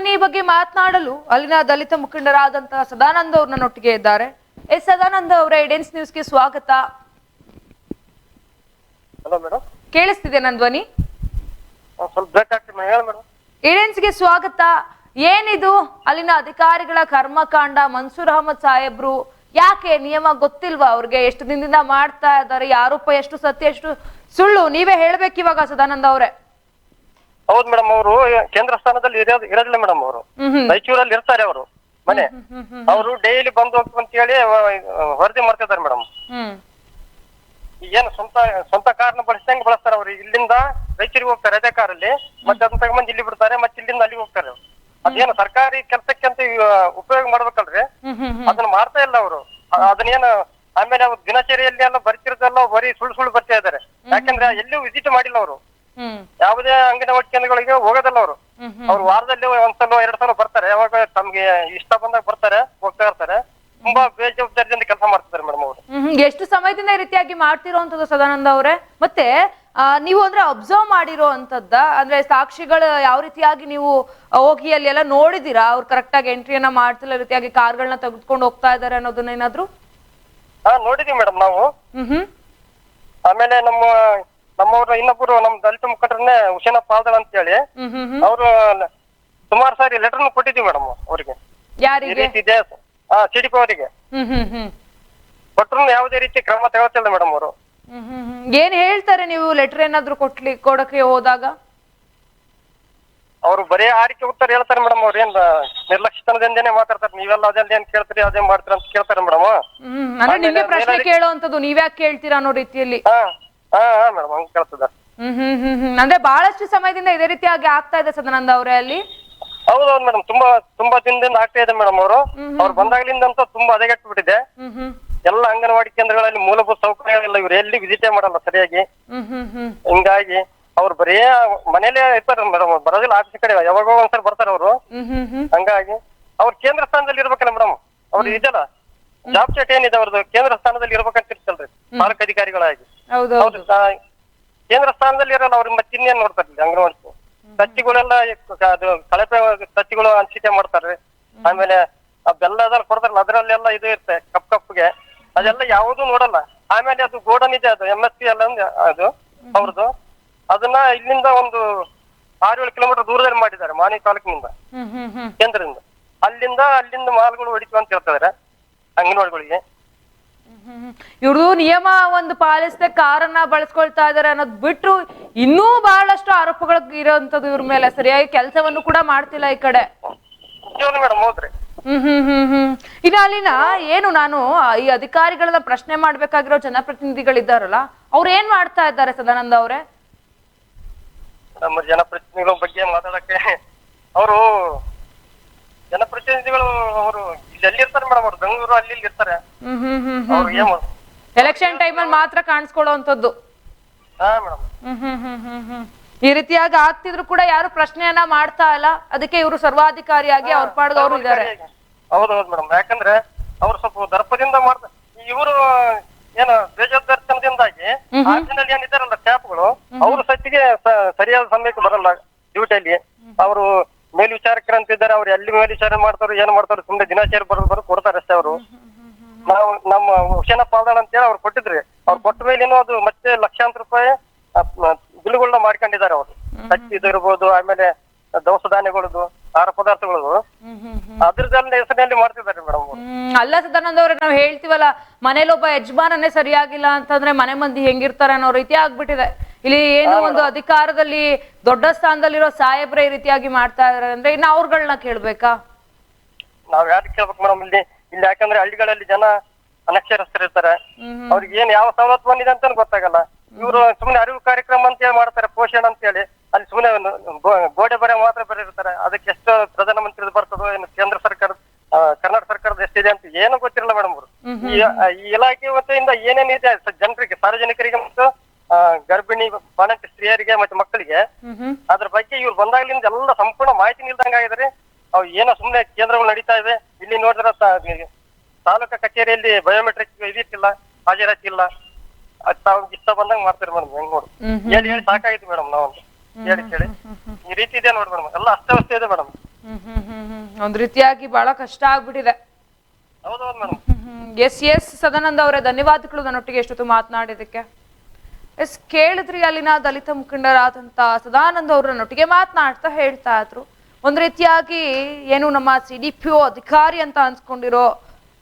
ಬನ್ನಿ ಈ ಬಗ್ಗೆ ಮಾತನಾಡಲು ಅಲ್ಲಿನ ದಲಿತ ಮುಖಂಡರಾದಂತಹ ಸದಾನಂದ ಅವ್ರು ನನ್ನೊಟ್ಟಿಗೆ ಇದ್ದಾರೆ. ಎಸ್ ಸದಾನಂದ ಅವರ ಎಡೆನ್ಸ್ ನ್ಯೂಸ್ಗೆ ಸ್ವಾಗತ. ಕೇಳಿಸ್ತಿದೆ ನನ್ನ ಧ್ವನಿ? ಏಡೆನ್ಸ್ಗೆ ಸ್ವಾಗತ. ಏನಿದು? ಅಲ್ಲಿನ ಅಧಿಕಾರಿಗಳ ಕರ್ಮಕಾಂಡ ಮನ್ಸೂರ್ ಅಹಮದ್ ಸಾಹೇಬ್ರು ಯಾಕೆ ನಿಯಮ ಗೊತ್ತಿಲ್ವಾ ಅವ್ರಿಗೆ? ಎಷ್ಟು ದಿನದಿಂದ ಮಾಡ್ತಾ ಇದ್ದಾರೆ? ಯಾರೂಪ ಎಷ್ಟು ಸತ್ಯ ಎಷ್ಟು ಸುಳ್ಳು? ನೀವೇ ಹೇಳ್ಬೇಕು ಇವಾಗ ಸದಾನಂದ ಅವರೇ. ಹೌದು ಮೇಡಮ್ ಅವರು ಕೇಂದ್ರ ಸ್ಥಾನದಲ್ಲಿ ಇರೋದು ಇರೋದಿಲ್ಲ ಮೇಡಮ್ ಅವರು. ರಾಯಚೂರಲ್ಲಿ ಇರ್ತಾರೆ ಅವರು ಮನೆ. ಅವರು ಡೈಲಿ ಬಂದು ಹೋಗ್ತು ಅಂತ ಹೇಳಿ ವರದಿ ಮಾಡ್ತಿದ್ದಾರೆ ಮೇಡಮ್ ಹ್ಮ್. ಏನು ಸ್ವಂತ ಸ್ವಂತ ಕಾರ್ನ ಬಳಸ್ದಂಗೆ ಬಳಸ್ತಾರೆ ಅವ್ರು. ಇಲ್ಲಿಂದ ರೈಚೂರಿಗೆ ಹೋಗ್ತಾರೆ ಅದೇ ಕಾರಲ್ಲಿ. ಮತ್ತೆ ಅದನ್ನ ತಗೊಂಬಂದು ಇಲ್ಲಿ ಬಿಡ್ತಾರೆ ಮತ್ತೆ ಇಲ್ಲಿಂದ ಅಲ್ಲಿಗೆ ಹೋಗ್ತಾರೆ. ಅವ್ರು. ಅದೇನು ಸರ್ಕಾರಿ ಕೆಲಸಕ್ಕೆ ಅಂತ ಇವ ಉಪಯೋಗ ಮಾಡ್ಬೇಕಲ್ರಿ? ಹ್ಮ್ ಹ್ಮ್ ಹ್ಮ್. ಅದನ್ನ ಮಾಡ್ತಾ ಇಲ್ಲ ಅವರು. ಅದನ್ನೇನು ಆಮೇಲೆ ಅವ್ರು ದಿನಚರಿಯಲ್ಲಿ ಎಲ್ಲ ಬರ್ತಿರೋದೆಲ್ಲ ಬರೀ ಸುಳ್ಳು ಸುಳ್ಳು ಬರ್ತಾ ಇದಾರೆ ಯಾಕಂದ್ರೆ ಎಲ್ಲಿಯೂ ವಿಸಿಟ್ ಮಾಡಿಲ್ಲ ಅವರು. ಯಾವುದೇ ಅಂಗನವಾಡಿ ಕೇಂದ್ರಗಳಿಗೆ ಹೋಗೋದಲ್ಲ ಅವರು. ಅವ್ರು ವಾರದಲ್ಲಿ ಒಂದ್ಸಲ ಎರಡ್ ಸಲ ಬರ್ತಾರೆ. ಯಾವಾಗ ತಮ್ಗೆ ಇಷ್ಟ ಬಂದಾಗ ಬರ್ತಾರೆ ಹೋಗ್ತಾ ಇರ್ತಾರೆ. ತುಂಬಾ ಬೇಜವಾಬ್ದಾರಿಯಿಂದ ಕೆಲಸ ಮಾಡ್ತಿದ್ದಾರೆ ಮೇಡಮ್ ಅವರು. ಎಷ್ಟು ಸಮಯದಿಂದ ಈ ರೀತಿಯಾಗಿ ಮಾಡ್ತಿರೋಂಥದ್ದು ಸದಾನಂದ ಅವರೇ? ಮತ್ತೆ ನೀವು ಅಂದ್ರೆ ಅಬ್ಸರ್ವ್ ಮಾಡಿರೋ ಅಂತದ್ದ ಅಂದ್ರೆ ಸಾಕ್ಷಿಗಳು ಯಾವ ರೀತಿಯಾಗಿ ನೀವು ಹೋಗಿ ಅಲ್ಲಿ ಎಲ್ಲ ನೋಡಿದೀರಾ? ಅವ್ರು ಕರೆಕ್ಟ್ ಆಗಿ ಎಂಟ್ರಿಯನ್ನ ಮಾಡ್ತಿಲ್ಲ ರೀತಿಯಾಗಿ ಕಾರ್ಗಳನ್ನ ತೆಗೆದುಕೊಂಡು ಹೋಗ್ತಾ ಇದಾರೆ ಅನ್ನೋದನ್ನ ಏನಾದ್ರು? ಹಾ ನೋಡಿದೀವಿ ಮೇಡಮ್ ನಾವು. ಹ್ಮ್. ಆಮೇಲೆ ನಮ್ಮ ನಮ್ಮವ್ರು ಇನ್ನೊಬ್ರು ನಮ್ ದಲಿತ ಮುಖಂಡರನ್ನೇ ಹುಸೇನ ಪಾಲ್ದಳ ಅಂತ ಹೇಳಿ ಅವರು ಸುಮಾರು ಸಾರಿ ಲೆಟರ್ ಕೊಟ್ಟಿದ್ವಿ ಮೇಡಮ್ ಅವರಿಗೆ. ಈ ಯಾರಿಗೆ? ರೀತಿ ಇದೆ. ಹಾ ಸಿಡಿಪಿ ಅವರಿಗೆ. ಹ್ಮ್ ಹ್ಮ್ ಹ್ಮ್. ಕೊಟ್ಟರು ಯಾವುದೇ ರೀತಿ ಕ್ರಮ ತಗೋತಿಲ್ಲ ಮೇಡಮ್ ಅವರು. ಹ್ಮ್ ಹ್ಮ್ ಹ್ಮ್. ಏನ್ ಹೇಳ್ತಾರೆ ನೀವು ಲೆಟರ್ ಏನಾದ್ರು ಕೊಟ್ಲಿ ಕೊಡಕ್ಕೆ ಹೋದಾಗ? ಅವರು ಬರೀ ಆರಿಕೆ ಉತ್ತರ ಹೇಳ್ತಾರೆ ಮೇಡಮ್ ಅವ್ರು. ಏನ್ ನಿರ್ಲಕ್ಷ್ಯತನದಿಂದನೇ ಮಾತಾಡ್ತಾರೆ. ನೀವೆಲ್ಲ ಅದೆಲ್ಲ ಏನ್ ಕೇಳ್ತೀರಿ ಅದೇ ಮಾಡ್ತೀರಾ ಅಂತ ಕೇಳ್ತಾರೆ ಮೇಡಮ್. ಹ್ಮ್ ಅಂದ್ರೆ ನಿಮ್ಗೆ ಪ್ರಶ್ನೆ ಕೇಳುವಂತದ್ದು ನೀವ್ಯಾಕೆ ಕೇಳ್ತೀರಾ ಅನ್ನೋ ರೀತಿಯಲ್ಲಿ? ಹಾ. ಹಾ ಹಾ ಮೇಡಮ್ ಹಂಗ ಕೇಳ್ತದ. ಹ್ಮ್ ಹ್ಮ್ ಹ್ಮ್ ಹ್ಮ್. ಅಂದ್ರೆ ಬಹಳಷ್ಟು ಸಮಯದಿಂದ ಇದೇ ರೀತಿಯಾಗಿ ಆಗ್ತಾ ಇದೆ ಸದಾನಂದ ಅವರೇ ಅಲ್ಲಿ? ಹೌದೌದು ಮೇಡಮ್ ತುಂಬಾ ತುಂಬಾ ದಿನದಿಂದ ಆಗ್ತಾ ಇದೆ ಮೇಡಮ್ ಅವರು. ಅವ್ರು ಬಂದಾಗ್ಲಿಂದ ಅಂತ ತುಂಬಾ ಹದಗೆಟ್ಟು ಬಿಟ್ಟಿದೆ ಹ್ಮ್ ಹ್ಮ್. ಎಲ್ಲ ಅಂಗನವಾಡಿ ಕೇಂದ್ರಗಳಲ್ಲಿ ಮೂಲಭೂತ ಸೌಕರ್ಯಗಳಿಲ್ಲ. ಇವ್ರು ಎಲ್ಲಿ ವಿಸಿಟೇ ಮಾಡಲ್ಲ ಸರಿಯಾಗಿ. ಹ್ಮ್ ಹ್ಮ್ ಹ್ಮ್. ಹಿಂಗಾಗಿ ಅವ್ರು ಬರೀ ಮನೇಲೆ ಇರ್ತಾರೆ ಮೇಡಮ್ ಬರೋದಿಲ್ಲ ಆಫೀಸ್ ಕಡೆ. ಯಾವಾಗ ಒಂದ್ಸಲ ಬರ್ತಾರೆ ಅವರು. ಹ್ಮ್ ಹ್ಮ್ ಹ್ಮ್. ಹಂಗಾಗಿ ಅವ್ರ ಕೇಂದ್ರ ಸ್ಥಾನದಲ್ಲಿ ಇರ್ಬೇಕಲ್ಲ ಮೇಡಮ್ ಅವ್ರು ಇದೆಲ್ಲ ಜಾಬ್ ಚಟ್ ಏನಿದೆ ಅವ್ರದ್ದು ಕೇಂದ್ರ ಸ್ಥಾನದಲ್ಲಿ ಇರ್ಬೇಕಂತ ಇರ್ತಲ್ರಿ ಪಾಲಕ ಅಧಿಕಾರಿಗಳಾಗಿ ಹೌದು ಕೇಂದ್ರ ಸ್ಥಾನದಲ್ಲಿ ಇರಲ್ಲ ಅವ್ರ ಮತ್ತೆ ಇನ್ನೇನ್ ನೋಡ್ತಾರೆ ಅಂಗನವಾಡಿ ತಚ್ಚಿಗಳೆಲ್ಲ ಅದು ಕಳಪೆ ತಚ್ಚಿಗಳು ಅನ್ಸಿಕೆ ಮಾಡ್ತಾರ್ರಿ. ಆಮೇಲೆ ಆ ಕೊಡ್ತಾರಲ್ಲ ಅದ್ರಲ್ಲೆಲ್ಲ ಇದು ಇರುತ್ತೆ ಕಪ್ ಕಪ್ಗೆ. ಅದೆಲ್ಲ ಯಾವುದು ನೋಡಲ್ಲ. ಆಮೇಲೆ ಅದು ಗೋಡನ್ ಇದೆ ಅದು ಎಂ ಎಸ್ ಪಿ ಎಲ್ಲ ಅದು ಅವ್ರದ್ದು ಅದನ್ನ ಇಲ್ಲಿಂದ ಒಂದು ಆರು ಏಳು ಕಿಲೋಮೀಟರ್ ದೂರದಲ್ಲಿ ಮಾಡಿದ್ದಾರೆ ಮಾನಿ ತಾಲೂಕಿನಿಂದ. ಕೇಂದ್ರದಿಂದ. ಅಲ್ಲಿಂದ ಅಲ್ಲಿಂದ ಮಾಲ್ಗಳು ಹೊಡಿತು ಅಂತ ಹೇಳ್ತಿದಾರೆ ಅಂಗನವಾಡಿಗಳಿಗೆ. ಇವ್ರದು ನಿಯಮ ಒಂದು ಪಾಲಿಸದೆ ಕಾರನ್ನ ಬಳಸ್ಕೊಳ್ತಾ ಇದಾರೆ ಅನ್ನೋದ್ ಬಿಟ್ರು ಇನ್ನೂ ಬಹಳಷ್ಟು ಆರೋಪಗಳು ಇರೋಂಥದ್ದು ಇವ್ರ ಮೇಲೆ. ಸರಿಯಾಗಿ ಕೆಲಸವನ್ನು ಕೂಡ ಮಾಡ್ತಿಲ್ಲ ಈ ಕಡೆ. ನಿಜವಾಗ್ಲೂ ಮೇಡಮ್ ಹೌದ್ರಿ. ಹ್ಮ್ ಹ್ಮ್ ಹ್ಮ್ ಹ್ಮ್. ಇನ್ನು ಅಲ್ಲಿನ ಏನು ನಾನು ಈ ಅಧಿಕಾರಿಗಳನ್ನ ಪ್ರಶ್ನೆ ಮಾಡ್ಬೇಕಾಗಿರೋ ಜನಪ್ರತಿನಿಧಿಗಳಿದ್ದಾರಲ್ಲ ಅವ್ರ ಏನ್ ಮಾಡ್ತಾ ಇದ್ದಾರೆ ಸದಾನಂದ ಅವರೇ? ನಮ್ಮ ಜನಪ್ರತಿನಿಧಿಗಳ ಬಗ್ಗೆ ಮಾತಾಡಕ್ಕೆ ಅವರು ಜನಪ್ರತಿನಿಧಿಗಳು ಅವರು ಇಲ್ಲಿ ಇರ್ತಾರೆ ಮೇಡಮ್ ಅವ್ರು? ಬೆಂಗಳೂರು ಅಲ್ಲಿ ಇಲ್ಲಿ ಇರ್ತಾರೆ. ಹ್ಮ್ ಹ್ಮ್ ಹ್ಮ್ ಅವ್ರು ಏನ್? ಮಾಡ್- ಎಲೆಕ್ಷನ್ ಟೈಮಲ್ಲಿ ಮಾತ್ರ ಕಾಣಿಸ್ಕೊಳ್ಳುವಂತದ್ದು ಹಾ ಮೇಡಮ್. ಹ್ಮ್ ಹ್ಮ್ ಹ್ಮ್ ಹ್ಮ್ ಹ್ಮ್. ಈ ರೀತಿಯಾಗಿ ಆಗ್ತಿದ್ರು ಕೂಡ ಯಾರು ಪ್ರಶ್ನೆಯನ್ನ ಮಾಡ್ತಾ ಇಲ್ಲ. ಅದಕ್ಕೆ ಇವರು ಸರ್ವಾಧಿಕಾರಿಯಾಗಿ ಅವ್ರ ಪಾಡ್ಗೆ ಅವರು ಇದ್ದಾರೆ. ಹೌದೌದು ಮೇಡಮ್. ಯಾಕಂದ್ರೆ ಅವ್ರು ಸ್ವಲ್ಪ ದರ್ಪದಿಂದ ಮಾಡ್ತಾರೆ ಇವರು ಏನು ಬೇಜವಾಬ್ದಾರಿತನದಿಂದಾಗಿ ಆರ್ಜಿನಲ್ಲಿ ಏನಿದ್ದಾರಲ್ಲ ಸ್ಟಾಫ್ಗಳು ಅವರು ಸತ್ತಿಗೆ ಸ- ಸರಿಯಾದ ಸಮಯಕ್ಕೆ ಬರಲ್ಲ ಡ್ಯೂಟಿಯಲ್ಲಿ ಅವರು ಮೇಲ್ವಿಚಾರಕರು ಮೇಲ್ವಿಚಾರ ಮಾಡ್ತಾರೋ ಏನ್ ಮಾಡ್ತಾರೋ ಸುಮ್ನೆ ದಿನಾಚಾರ ಬರೋದು ಬರೋದು ಕೊಡ್ತಾರೆ ಅಷ್ಟೇ ಅವರು. ನಾವು ನಮ್ಮ ಹುಷೇನ ಅಂತ ಅಂತೇಳಿ ಅವ್ರು ಕೊಟ್ಟಿದ್ರಿ. ಅವ್ರು ಕೊಟ್ಟ ಮೇಲೇನು ಅದು ಮತ್ತೆ ಲಕ್ಷಾಂತರ ರೂಪಾಯಿ ಬಿಲ್ಗಳನ್ನ ಮಾಡ್ಕೊಂಡಿದ್ದಾರೆ ಅವರು. ಹತ್ತಿ ಇದಿರ್ಬೋದು ಆಮೇಲೆ ದವಸ ಧಾನ್ಯಗಳದ್ದು ಆಹಾರ ಪದಾರ್ಥಗಳದು. ಹ್ಮ್ ಹೆಸರಲ್ಲಿ ಹೆಸರಿನಲ್ಲಿ ಮಾಡ್ತಿದ್ದಾರೆ ಮೇಡಮ್ ಅಲ್ಲ ಸದಾನಂದ ಅವ್ರೆ ನಾವ್ ಹೇಳ್ತೀವಲ್ಲ ಮನೇಲಿ ಒಬ್ಬ ಯಜಮಾನನೇ ಸರಿಯಾಗಿಲ್ಲ ಅಂತಂದ್ರೆ ಮನೆ ಮಂದಿ ಹೆಂಗಿರ್ತಾರೆ ಅನ್ನೋ ರೀತಿ ಆಗ್ಬಿಟ್ಟಿದೆ. ಇಲ್ಲಿ ಏನು ಒಂದು ಅಧಿಕಾರದಲ್ಲಿ ದೊಡ್ಡ ಸ್ಥಾನದಲ್ಲಿರೋ ಸಾಹೇಬ್ರೆ ಈ ರೀತಿಯಾಗಿ ಮಾಡ್ತಾ ಇದಾರೆ ಅಂದ್ರೆ ಇನ್ನು ಅವ್ರಗಳನ್ನ ಕೇಳ್ಬೇಕಾ? ನಾವ್ ಯಾರು ಕೇಳ್ಬೇಕು ಮೇಡಮ್ ಇಲ್ಲಿ? ಇಲ್ಲಿ ಯಾಕಂದ್ರೆ ಹಳ್ಳಿಗಳಲ್ಲಿ ಜನ ಅನಕ್ಷರಸ್ಥರಿರ್ತಾರೆ ಅವ್ರಿಗೆ ಏನ್ ಯಾವ ಸವಲತ್ತು ಬಂದಿದೆ ಅಂತ ಗೊತ್ತಾಗಲ್ಲ. ಇವರು ಸುಮ್ನೆ ಅರಿವು ಕಾರ್ಯಕ್ರಮ ಅಂತ ಹೇಳಿ ಮಾಡ್ತಾರೆ ಪೋಷಣ ಅಂತ ಹೇಳಿ ಅಲ್ಲಿ ಸುಮ್ಮನೆ ಗೋಡೆ ಬರೆ ಮಾತ್ರ ಬರೆದಿರ್ತಾರೆ ಅದಕ್ಕೆ ಎಷ್ಟು ಪ್ರಧಾನಮಂತ್ರಿ ಬರ್ತದೋ ಏನು ಕೇಂದ್ರ ಸರ್ಕಾರ ಆ, ಕರ್ನಾಟಕ ಸರ್ಕಾರದ ಎಷ್ಟಿದೆ ಅಂತ ಏನು ಗೊತ್ತಿರಲ್ಲ ಮೇಡಮ್ ಅವರು. ಈ ಇಲಾಖೆ ವತಿಯಿಂದ ಏನೇನು ಇದೆ ಜನರಿಗೆ ಸಾರ್ವಜನಿಕರಿಗೆ ಮತ್ತು ಗರ್ಭಿಣಿ ಬಾಣಂತಿ ಸ್ತ್ರೀಯರಿಗೆ ಮತ್ತೆ ಮಕ್ಕಳಿಗೆ ಅದ್ರ ಬಗ್ಗೆ ಇವ್ರು ಬಂದಾಗ್ಲಿಂದ ಎಲ್ಲ ಸಂಪೂರ್ಣ ಮಾಹಿತಿ ನಿಲ್ದಂಗ ಆಗಿದ್ರೆ ಅವ್ ಏನೋ ಸುಮ್ನೆ ಕೇಂದ್ರಗಳು ನಡೀತಾ ಇವೆ. ಇಲ್ಲಿ ನೋಡಿದ್ರೆ ತಾಲೂಕ ಕಚೇರಿಯಲ್ಲಿ ಬಯೋಮೆಟ್ರಿಕ್ ಇದಿತ್ತಿಲ್ಲ ಹಾಜರಾತಿಲ್ಲ ಇಲ್ಲ. ತಾವ್ ಇಷ್ಟ ಬಂದಂಗ ಮಾಡ್ತಾರೆ ಮೇಡಮ್ ಹೆಂಗ್ ನೋಡಿ ಹೇಳಿ ಹೇಳಿ ಸಾಕಾಯ್ತು ಮೇಡಮ್ ನಾವು ಹೇಳಿ ಕೇಳಿ. ಈ ರೀತಿ ಇದೆ ನೋಡಿ ಮೇಡಮ್. ಎಲ್ಲ ಅಸ್ತವ್ಯಸ್ತ ಇದೆ ಮೇಡಮ್. ಒಂದ್ ರೀತಿಯಾಗಿ ಬಹಳ ಕಷ್ಟ ಆಗ್ಬಿಟ್ಟಿದೆ. ಹೌದೌದು ಮೇಡಮ್. ಎಸ್ ಎಸ್ ಸದಾನಂದ ಅವರೇ ಧನ್ಯವಾದಗಳು ನನ್ನೊಟ್ಟಿಗೆ ಎಷ್ಟೊತ್ತು ಮಾತನಾಡಿದಕ್ಕೆ ಎಸ್ ಕೇಳಿದ್ರಿ ಅಲ್ಲಿನ ದಲಿತ ಮುಖಂಡರಾದಂತ ಸದಾನಂದ ಅವರು ನನ್ನೊಟ್ಟಿಗೆ ಮಾತನಾಡ್ತಾ ಹೇಳ್ತಾ ಇದ್ರು. ಒಂದ್ ರೀತಿಯಾಗಿ ಏನು ನಮ್ಮ ಸಿ ಡಿ ಪಿ ಅಧಿಕಾರಿ ಅಂತ ಅನ್ಸ್ಕೊಂಡಿರೋ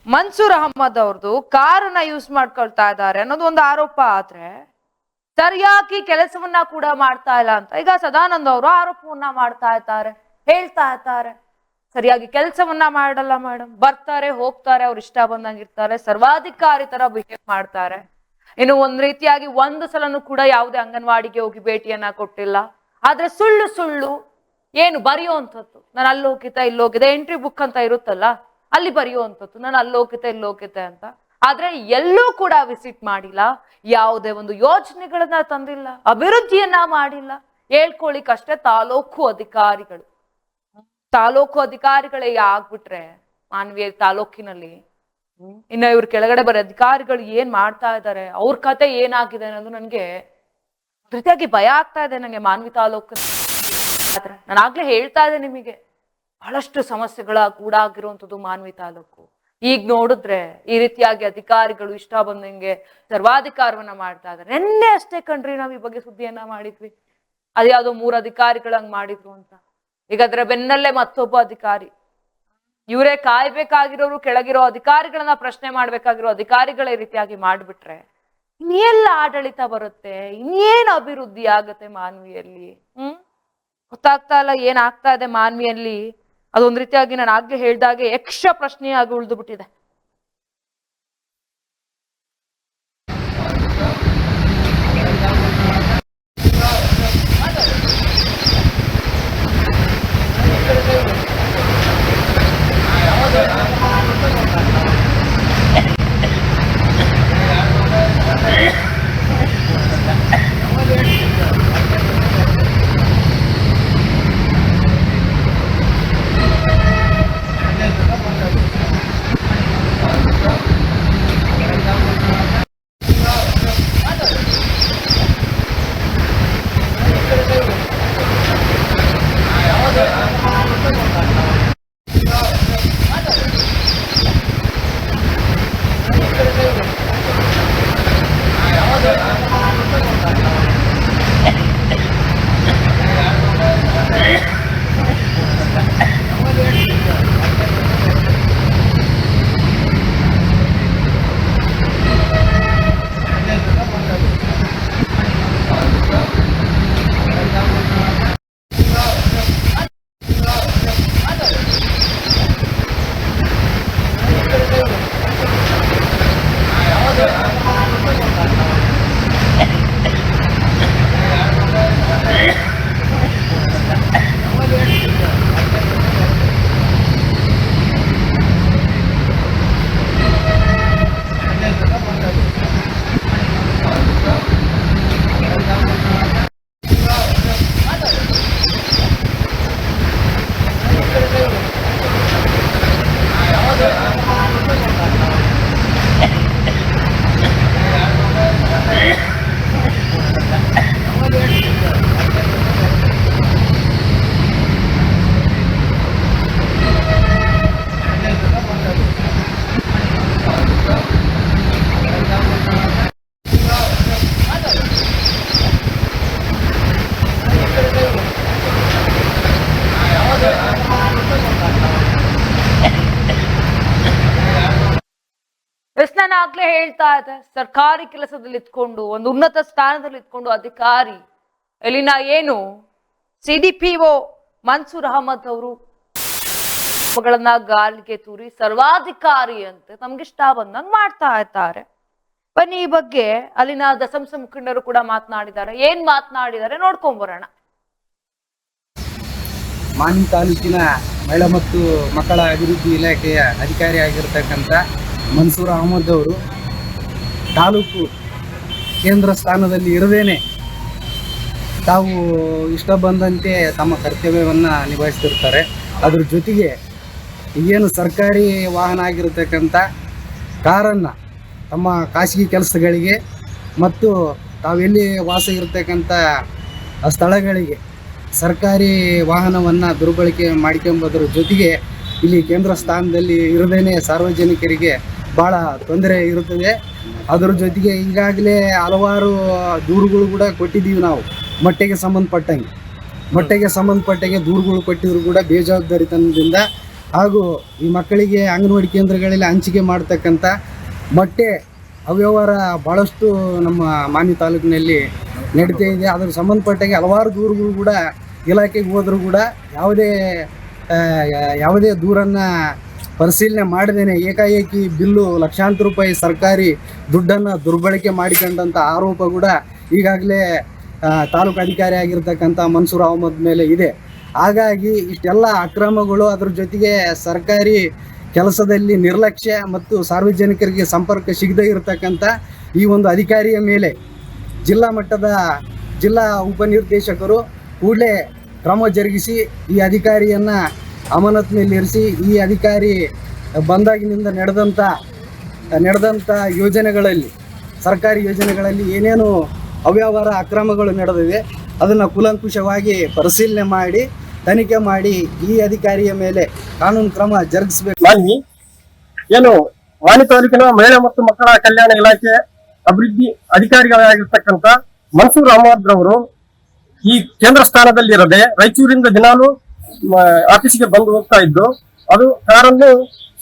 ಮನ್ಸೂರ್ ಅಹಮದ್ ಅವ್ರದ್ದು ಕಾರನ್ನ ಯೂಸ್ ಮಾಡ್ಕೊಳ್ತಾ ಇದ್ದಾರೆ ಅನ್ನೋದು ಒಂದು ಆರೋಪ ಆದ್ರೆ ಸರಿಯಾಗಿ ಕೆಲಸವನ್ನ ಕೂಡ ಮಾಡ್ತಾ ಇಲ್ಲ ಅಂತ. ಈಗ ಸದಾನಂದ ಅವರು ಆರೋಪವನ್ನ ಮಾಡ್ತಾ ಇದ್ದಾರೆ, ಹೇಳ್ತಾ ಇದ್ದಾರೆ. ಸರಿಯಾಗಿ ಕೆಲಸವನ್ನ ಮಾಡಲ್ಲ ಮೇಡಮ್ ಬರ್ತಾರೆ, ಹೋಗ್ತಾರೆ, ಅವ್ರು ಇಷ್ಟ ಬಂದಂಗಿರ್ತಾರೆ ಸರ್ವಾಧಿಕಾರಿ ತರ ಬಿಹೇವ್ ಮಾಡ್ತಾರೆ. ಇನ್ನು ಒಂದ್ ರೀತಿಯಾಗಿ ಒಂದು ಸಲನು ಕೂಡ ಯಾವುದೇ ಅಂಗನವಾಡಿಗೆ ಹೋಗಿ ಭೇಟಿಯನ್ನ ಕೊಟ್ಟಿಲ್ಲ. ಆದ್ರೆ ಸುಳ್ಳು ಸುಳ್ಳು, ಏನು ಬರೆಯುವಂಥದ್ದು. ನಾನು ಅಲ್ಲಿ ಹೋಗಿದ್ದೆ ಇಲ್ಲಿ ಹೋಗಿದ್ದೆ ಎಂಟ್ರಿ ಬುಕ್ ಅಂತ ಇರುತ್ತಲ್ಲ, ಅಲ್ಲಿ ಬರೆಯುವಂಥದ್ದು. ನಾನು ಅಲ್ಲಿ ಹೋಗಿದ್ದೆ ಇಲ್ಲಿ ಹೋಗಿದ್ದೆ ಅಂತ. ಆದ್ರೆ ಎಲ್ಲೂ ಕೂಡ ವಿಸಿಟ್ ಮಾಡಿಲ್ಲ, ಯಾವುದೇ ಒಂದು ಯೋಜನೆಗಳನ್ನ ತಂದಿಲ್ಲ, ಅಭಿವೃದ್ಧಿಯನ್ನ ಮಾಡಿಲ್ಲ. ಹೇಳ್ಕೊಳ್ಳಿಕ್ಕಷ್ಟೇ ತಾಲೂಕು ಅಧಿಕಾರಿಗಳು. ತಾಲೂಕು ಅಧಿಕಾರಿಗಳೇ ಆಗ್ಬಿಟ್ರೆ, ಮಾನವೀಯ ತಾಲೂಕಿನಲ್ಲಿ, ಇನ್ನ ಇವ್ರ ಕೆಳಗಡೆ ಬರೋ ಅಧಿಕಾರಿಗಳು ಏನ್ ಮಾಡ್ತಾ ಇದ್ದಾರೆ ಅವ್ರ ಕತೆ ಏನಾಗಿದೆ ಅನ್ನೋದು ನನ್ಗೆ ಪ್ರತಿಯಾಗಿ ರೀತಿಯಾಗಿ ಭಯ ಆಗ್ತಾ ಇದೆ ನನಗೆ ಮಾನ್ವಿ ತಾಲೂಕು. ಆದ್ರೆ ನಾನು ಆಗ್ಲೇ ಹೇಳ್ತಾ ಇದ್ದೆ ನಿಮಗೆ, ಬಹಳಷ್ಟು ಸಮಸ್ಯೆಗಳ ಕೂಡ ಆಗಿರುವಂಥದ್ದು ಮಾನ್ವಿ ತಾಲೂಕು. ಈಗ ನೋಡಿದ್ರೆ ಈ ರೀತಿಯಾಗಿ ಅಧಿಕಾರಿಗಳು ಇಷ್ಟ ಬಂದಂಗೆ ಸರ್ವಾಧಿಕಾರವನ್ನ ಮಾಡ್ತಾ ಇದ್ದಾರೆ ನಿನ್ನೆ ಅಷ್ಟೇ ಕಣ್ರಿ ನಾವ್ ಈ ಬಗ್ಗೆ ಸುದ್ದಿಯನ್ನ ಮಾಡಿದ್ವಿ. ಅದ್ಯಾವುದೋ ಮೂರು ಅಧಿಕಾರಿಗಳು ಹಂಗ್ ಮಾಡಿದ್ರು ಅಂತ. ಈಗ ಅದ್ರ ಬೆನ್ನಲ್ಲೇ ಮತ್ತೊಬ್ಬ ಅಧಿಕಾರಿ. ಇವರೇ ಕಾಯ್ಬೇಕಾಗಿರೋರು ಕೆಳಗಿರೋ ಅಧಿಕಾರಿಗಳನ್ನ ಪ್ರಶ್ನೆ ಮಾಡ್ಬೇಕಾಗಿರೋ ಅಧಿಕಾರಿಗಳೇ ರೀತಿಯಾಗಿ ಮಾಡ್ಬಿಟ್ರೆ ಇನ್ನೆಲ್ಲ ಆಡಳಿತ ಬರುತ್ತೆ. ಇನ್ನೇನ್ ಅಭಿವೃದ್ಧಿ ಆಗತ್ತೆ ಮಾನ್ವಿಯಲ್ಲಿ? ಹ್ಮ್? ಗೊತ್ತಾಗ್ತಾ ಇಲ್ಲ, ಏನ್ ಆಗ್ತಾ ಇದೆ ಮಾನ್ವಿಯಲ್ಲಿ? ಅದೊಂದ್ ರೀತಿಯಾಗಿ ನಾನು ಆಗ್ಲೇ ಹೇಳ್ದಾಗೆ ಯಕ್ಷ ಪ್ರಶ್ನೆಯಾಗಿ ಉಳಿದು ಬಿಟ್ಟಿದೆ. ಎಸ್ ಆಗ್ಲೇ ಹೇಳ್ತಾ ಇದ್ದೆ, ಸರ್ಕಾರಿ ಕೆಲಸದಲ್ಲಿ ಇದ್ಕೊಂಡು ಒಂದು ಉನ್ನತ ಸ್ಥಾನದಲ್ಲಿ ಇದ್ಕೊಂಡು ಅಧಿಕಾರಿ. ಅಲ್ಲಿನ ಏನು? C D P O Mansoor Ahmad ಅವರು ಗಳನ್ನ ಗಾಲಿಗೆ ತೂರಿ ಸರ್ವಾಧಿಕಾರಿ ಅಂತ ನಮ್ಗಿಷ್ಟ ಬಂದಂಗ್ ಮಾಡ್ತಾ ಇದ್ದಾರೆ. ಬನ್ನಿ ಈ ಬಗ್ಗೆ ಅಲ್ಲಿನ ದಸಂಸ ಮುಖಂಡರು ಕೂಡ ಮಾತನಾಡಿದ್ದಾರೆ. ಏನ್ ಮಾತನಾಡಿದ್ದಾರೆ ನೋಡ್ಕೊಂಡ್ ಬರೋಣ. ಮಾನ್ವಿ ತಾಲೂಕಿನ ಮಹಿಳಾ ಮತ್ತು ಮಕ್ಕಳ ಅಭಿವೃದ್ಧಿ ಇಲಾಖೆಯ ಅಧಿಕಾರಿಯಾಗಿರ್ತಕ್ಕಂಥ ಮನ್ಸೂರ್ ಅಹಮದ್ ಅವರು ತಾಲೂಕು ಕೇಂದ್ರ ಸ್ಥಾನದಲ್ಲಿ ಇರದೇನೆ ತಾವು ಇಷ್ಟ ಬಂದಂತೆ ತಮ್ಮ ಕರ್ತವ್ಯವನ್ನು ನಿಭಾಯಿಸ್ತಿರ್ತಾರೆ. ಅದ್ರ ಜೊತೆಗೆ ಏನು ಸರ್ಕಾರಿ ವಾಹನ ಆಗಿರತಕ್ಕಂಥ ಕಾರನ್ನು ತಮ್ಮ ಖಾಸಗಿ ಕೆಲಸಗಳಿಗೆ ಮತ್ತು ತಾವೆಲ್ಲಿ ವಾಸ ಇರತಕ್ಕಂಥ ಸ್ಥಳಗಳಿಗೆ ಸರ್ಕಾರಿ ವಾಹನವನ್ನು ದುರ್ಬಳಕೆ ಮಾಡ್ಕೊಂಬೋದ್ರ ಜೊತೆಗೆ ಇಲ್ಲಿ ಕೇಂದ್ರ ಸ್ಥಾನದಲ್ಲಿ ಇರದೇನೆ ಸಾರ್ವಜನಿಕರಿಗೆ ಭಾಳ ತೊಂದರೆ ಇರುತ್ತದೆ. ಅದರ ಜೊತೆಗೆ ಈಗಾಗಲೇ ಹಲವಾರು ದೂರುಗಳು ಕೂಡ ಕೊಟ್ಟಿದ್ದೀವಿ ನಾವು. ಮೊಟ್ಟೆಗೆ ಸಂಬಂಧಪಟ್ಟಂಗೆ. ಮೊಟ್ಟೆಗೆ ಸಂಬಂಧಪಟ್ಟಂಗೆ ದೂರುಗಳು ಕೊಟ್ಟಿದ್ರು ಕೂಡ ಬೇಜವಾಬ್ದಾರಿತನದಿಂದ ಹಾಗೂ ಈ ಮಕ್ಕಳಿಗೆ ಅಂಗನವಾಡಿ ಕೇಂದ್ರಗಳಲ್ಲಿ ಹಂಚಿಕೆ ಮಾಡ್ತಕ್ಕಂಥ ಮೊಟ್ಟೆ ಅವ್ಯವಹಾರ ಭಾಳಷ್ಟು ನಮ್ಮ ಮಾನ್ಯ ತಾಲೂಕಿನಲ್ಲಿ ನಡೀತಾ ಇದೆ. ಅದ್ರ ಸಂಬಂಧಪಟ್ಟಂಗೆ ಹಲವಾರು ದೂರುಗಳು ಕೂಡ ಇಲಾಖೆಗೆ ಹೋದರೂ ಕೂಡ ಯಾವುದೇ ಯಾವುದೇ ದೂರನ್ನು ಪರಿಶೀಲನೆ ಮಾಡದೇನೆ ಏಕಾಏಕಿ ಬಿಲ್ಲು, ಲಕ್ಷಾಂತರ ರೂಪಾಯಿ ಸರ್ಕಾರಿ ದುಡ್ಡನ್ನು ದುರ್ಬಳಕೆ ಮಾಡಿಕೊಂಡಂಥ ಆರೋಪ ಕೂಡ ಈಗಾಗಲೇ ತಾಲೂಕು ಅಧಿಕಾರಿ ಆಗಿರ್ತಕ್ಕಂಥ ಮನ್ಸೂರ್ ಅಹಮದ್ ಮೇಲೆ ಇದೆ. ಹಾಗಾಗಿ ಇಷ್ಟೆಲ್ಲ ಅಕ್ರಮಗಳು ಅದ್ರ ಜೊತೆಗೆ ಸರ್ಕಾರಿ ಕೆಲಸದಲ್ಲಿ ನಿರ್ಲಕ್ಷ್ಯ ಮತ್ತು ಸಾರ್ವಜನಿಕರಿಗೆ ಸಂಪರ್ಕ ಸಿಗದೇ ಇರತಕ್ಕಂಥ ಈ ಒಂದು ಅಧಿಕಾರಿಯ ಮೇಲೆ ಜಿಲ್ಲಾ ಮಟ್ಟದ ಜಿಲ್ಲಾ ಉಪನಿರ್ದೇಶಕರು ಕೂಡಲೇ ಕ್ರಮ ಜರುಗಿಸಿ ಈ ಅಧಿಕಾರಿಯನ್ನು ಅಮಾನತಿನಲ್ಲಿರಿಸಿ ಈ ಅಧಿಕಾರಿ ಬಂದಾಗಿನಿಂದ ನಡೆದಂಥ ನಡೆದಂಥ ಯೋಜನೆಗಳಲ್ಲಿ, ಸರ್ಕಾರಿ ಯೋಜನೆಗಳಲ್ಲಿ ಏನೇನು ಅವ್ಯವಹಾರ ಅಕ್ರಮಗಳು ನಡೆದಿವೆ, ಅದನ್ನು ಕುಲಂಕುಷವಾಗಿ ಪರಿಶೀಲನೆ ಮಾಡಿ, ತನಿಖೆ ಮಾಡಿ ಈ ಅಧಿಕಾರಿಯ ಮೇಲೆ ಕಾನೂನು ಕ್ರಮ ಜರುಗಿಸಬೇಕು. ಮಾನ್ವಿ ಏನು, ವಾಣಿ ತಾಲೂಕಿನ ಮಹಿಳಾ ಮತ್ತು ಮಕ್ಕಳ ಕಲ್ಯಾಣ ಇಲಾಖೆ ಅಭಿವೃದ್ಧಿ ಅಧಿಕಾರಿಗಳಾಗಿರ್ತಕ್ಕಂಥ ಮನ್ಸೂರ್ ಅಹಮದ್ ರವರು ಈ ಕೇಂದ್ರ ಸ್ಥಾನದಲ್ಲಿರದೆ ರಾಯಚೂರಿಂದ ದಿನಾಲು ಆಫೀಸಿಗೆ ಬಂದು ಹೋಗ್ತಾ ಇದ್ದು ಅದು ಕಾರನ್ನು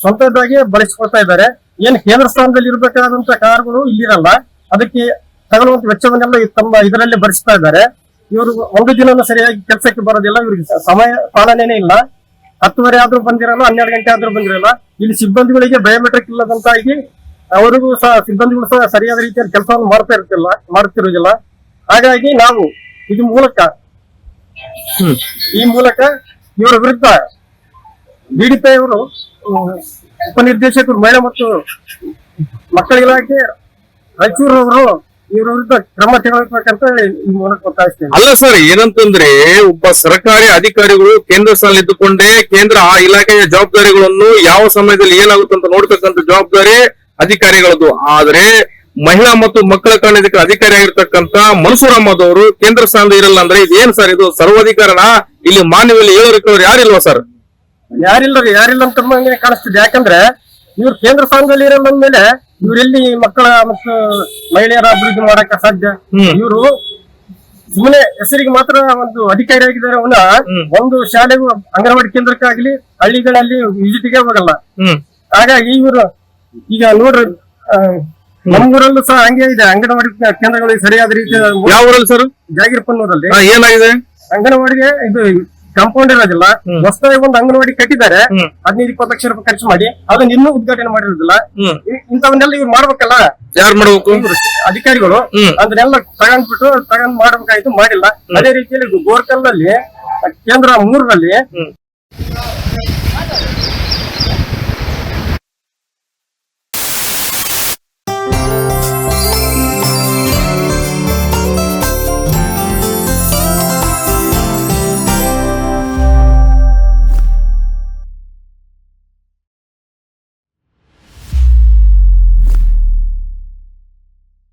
ಸ್ವಂತದ್ದಾಗಿ ಬಳಸಿಕೊಳ್ತಾ ಇದ್ದಾರೆ. ಏನ್ ಕೇಂದ್ರ ಸ್ಥಾನದಲ್ಲಿ ಇರಬೇಕಾದಂತ ಕಾರ್ಗಳು ಇಲ್ಲಿರಲ್ಲ. ಅದಕ್ಕೆ ತಗೊಳ್ಳುವಂತ ವೆಚ್ಚವನ್ನೆಲ್ಲ ತಮ್ಮ ಇದರಲ್ಲೇ ಭರಿಸ್ತಾ ಇದ್ದಾರೆ. ಇವರು ಒಂದು ದಿನ ಸರಿಯಾಗಿ ಕೆಲಸಕ್ಕೆ ಬರೋದಿಲ್ಲ. ಇವರಿಗೆ ಸಮಯ ಪಾಲನೆ ಇಲ್ಲ. ಹತ್ತುವರೆ ಆದ್ರೂ ಬಂದಿರಲ್ಲ ಹನ್ನೆರಡು ಗಂಟೆ ಆದ್ರೂ ಬಂದಿರಲ್ಲ. ಇಲ್ಲಿ ಸಿಬ್ಬಂದಿಗಳಿಗೆ ಬಯೋಮೆಟ್ರಿಕ್ ಇಲ್ಲದಂತಾಗಿ ಅವರಿಗೂ ಸಹ ಸಿಬ್ಬಂದಿಗಳು ಸಹ ಸರಿಯಾದ ರೀತಿಯಲ್ಲಿ ಕೆಲಸವನ್ನು ಮಾಡ್ತಾ ಇರ್ತಿಲ್ಲ ಮಾಡುತ್ತಿರುವುದಿಲ್ಲ. ಹಾಗಾಗಿ ನಾವು ಇದು ಮೂಲಕ ಈ ಮೂಲಕ ಇವರ ವಿರುದ್ಧ ಬಿಡಿಪಿ ಅವರು ಉಪನಿರ್ದೇಶಕರು, ಮಹಿಳಾ ಮತ್ತು ಮಕ್ಕಳ ಇಲಾಖೆ ರಾಯಚೂರವರು ಇವರ ವಿರುದ್ಧ ಕ್ರಮ ತೆಗೆದುಬೇಕಂತ ಈ ಮೂಲಕ ಒತ್ತಾಯಿಸ್ತೇನೆ. ಅಲ್ಲ ಸರ್, ಏನಂತಂದ್ರೆ ಒಬ್ಬ ಸರ್ಕಾರಿ ಅಧಿಕಾರಿಗಳು ಕೇಂದ್ರ ಸ್ಥಾನ ಇದ್ದುಕೊಂಡೇ ಕೇಂದ್ರ ಆ ಇಲಾಖೆಯ ಜವಾಬ್ದಾರಿಗಳನ್ನು ಯಾವ ಸಮಯದಲ್ಲಿ ಏನಾಗುತ್ತೆ ಅಂತ ನೋಡ್ತಕ್ಕಂಥ ಜವಾಬ್ದಾರಿ ಅಧಿಕಾರಿಗಳದ್ದು. ಆದ್ರೆ ಮಹಿಳಾ ಮತ್ತು ಮಕ್ಕಳ ಕಲ್ಯಾಣ ಅಧಿಕಾರಿ ಆಗಿರ್ತಕ್ಕಂತ ಮನ್ಸೂರ್ ಅಹಮದ್ ಅವರು ಕೇಂದ್ರ ಸ್ಥಾನದ ಇರಲ್ಲ ಅಂದ್ರೆ ಇದೇನ್ ಸರ್ ಇದು ಸರ್ವಾಧಿಕಾರನ? ಇಲ್ಲಿ ಮಾನ್ಯದಲ್ಲಿ ಹೇಳೋರಿಕ್ಕವ್ರು ಯಾರಿಲ್ವಾ ಸರ್? ಯಾರಿಲ್ಲ ರೀ ಯಾರಿಲ್ಲ ಅಂತ ಕಾಣಿಸ್ತಿದೆ. ಯಾಕಂದ್ರೆ ಇವ್ರು ಕೇಂದ್ರ ಸ್ಥಾನದಲ್ಲಿ ಇರಲ್ಲ ಅಂದ್ಮೇಲೆ ಇವರೆಲ್ಲಿ ಮಕ್ಕಳ ಮತ್ತು ಮಹಿಳೆಯರ ಅಭಿವೃದ್ಧಿ ಮಾಡಕ್ಕೆ ಸಾಧ್ಯ? ಇವರು ಸುಮ್ಮನೆ ಹೆಸರಿಗೆ ಮಾತ್ರ ಒಂದು ಅಧಿಕಾರಿ ಆಗಿದ್ದಾರೆ ಅವನ. ಒಂದು ಶಾಲೆಗೂ ಅಂಗನವಾಡಿ ಕೇಂದ್ರಕ್ಕಾಗ್ಲಿ ಹಳ್ಳಿಗಳಲ್ಲಿ ವಿಸಿಟಿಗೆ ಹೋಗಲ್ಲ. ಹಾಗಾಗಿ ಇವರು ಈಗ ನೋಡ್ರಿ ನಮ್ಮೂರಲ್ಲೂ ಸಹ ಹಂಗೆ ಇದೆ. ಅಂಗನವಾಡಿ ಕೇಂದ್ರಗಳು ಸರಿಯಾದ ರೀತಿ ಯಾವ ಊರಲ್ಲಿ ಸರ್ ಜಾಗಿರ್ಪನ್ನೂರಲ್ಲಿ ಏನಾಗಿದೆ? ಅಂಗನವಾಡಿಗೆ ಇದು ಕಾಂಪೌಂಡ್ ಇರೋದಿಲ್ಲ. ಹೊಸದಾಗಿ ಒಂದು ಅಂಗನವಾಡಿ ಕಟ್ಟಿದ್ದಾರೆ. ಹದಿನೈದು ಇಪ್ಪತ್ತು ಲಕ್ಷ ರೂಪಾಯಿ ಖರ್ಚು ಮಾಡಿ. ಅದನ್ನ ಇನ್ನೂ ಉದ್ಘಾಟನೆ ಮಾಡಿರೋದಿಲ್ಲ. ಇಂಥವನ್ನೆಲ್ಲ ಇವ್ರು ಮಾಡ್ಬೇಕಲ್ಲ? ಯಾರು ಮಾಡ್ಬೇಕು? ಅಧಿಕಾರಿಗಳು. ಅದನ್ನೆಲ್ಲ ತಗೊಂಡ್ಬಿಟ್ಟು ತಗೊಂಡ್ ಮಾಡ್ಬೇಕಾಯ್ತು ಮಾಡಿಲ್ಲ. ಅದೇ ರೀತಿಯಲ್ಲಿ ಗೋರ್ಕಲ್ನಲ್ಲಿ ಕೇಂದ್ರ ಮೂರರಲ್ಲಿ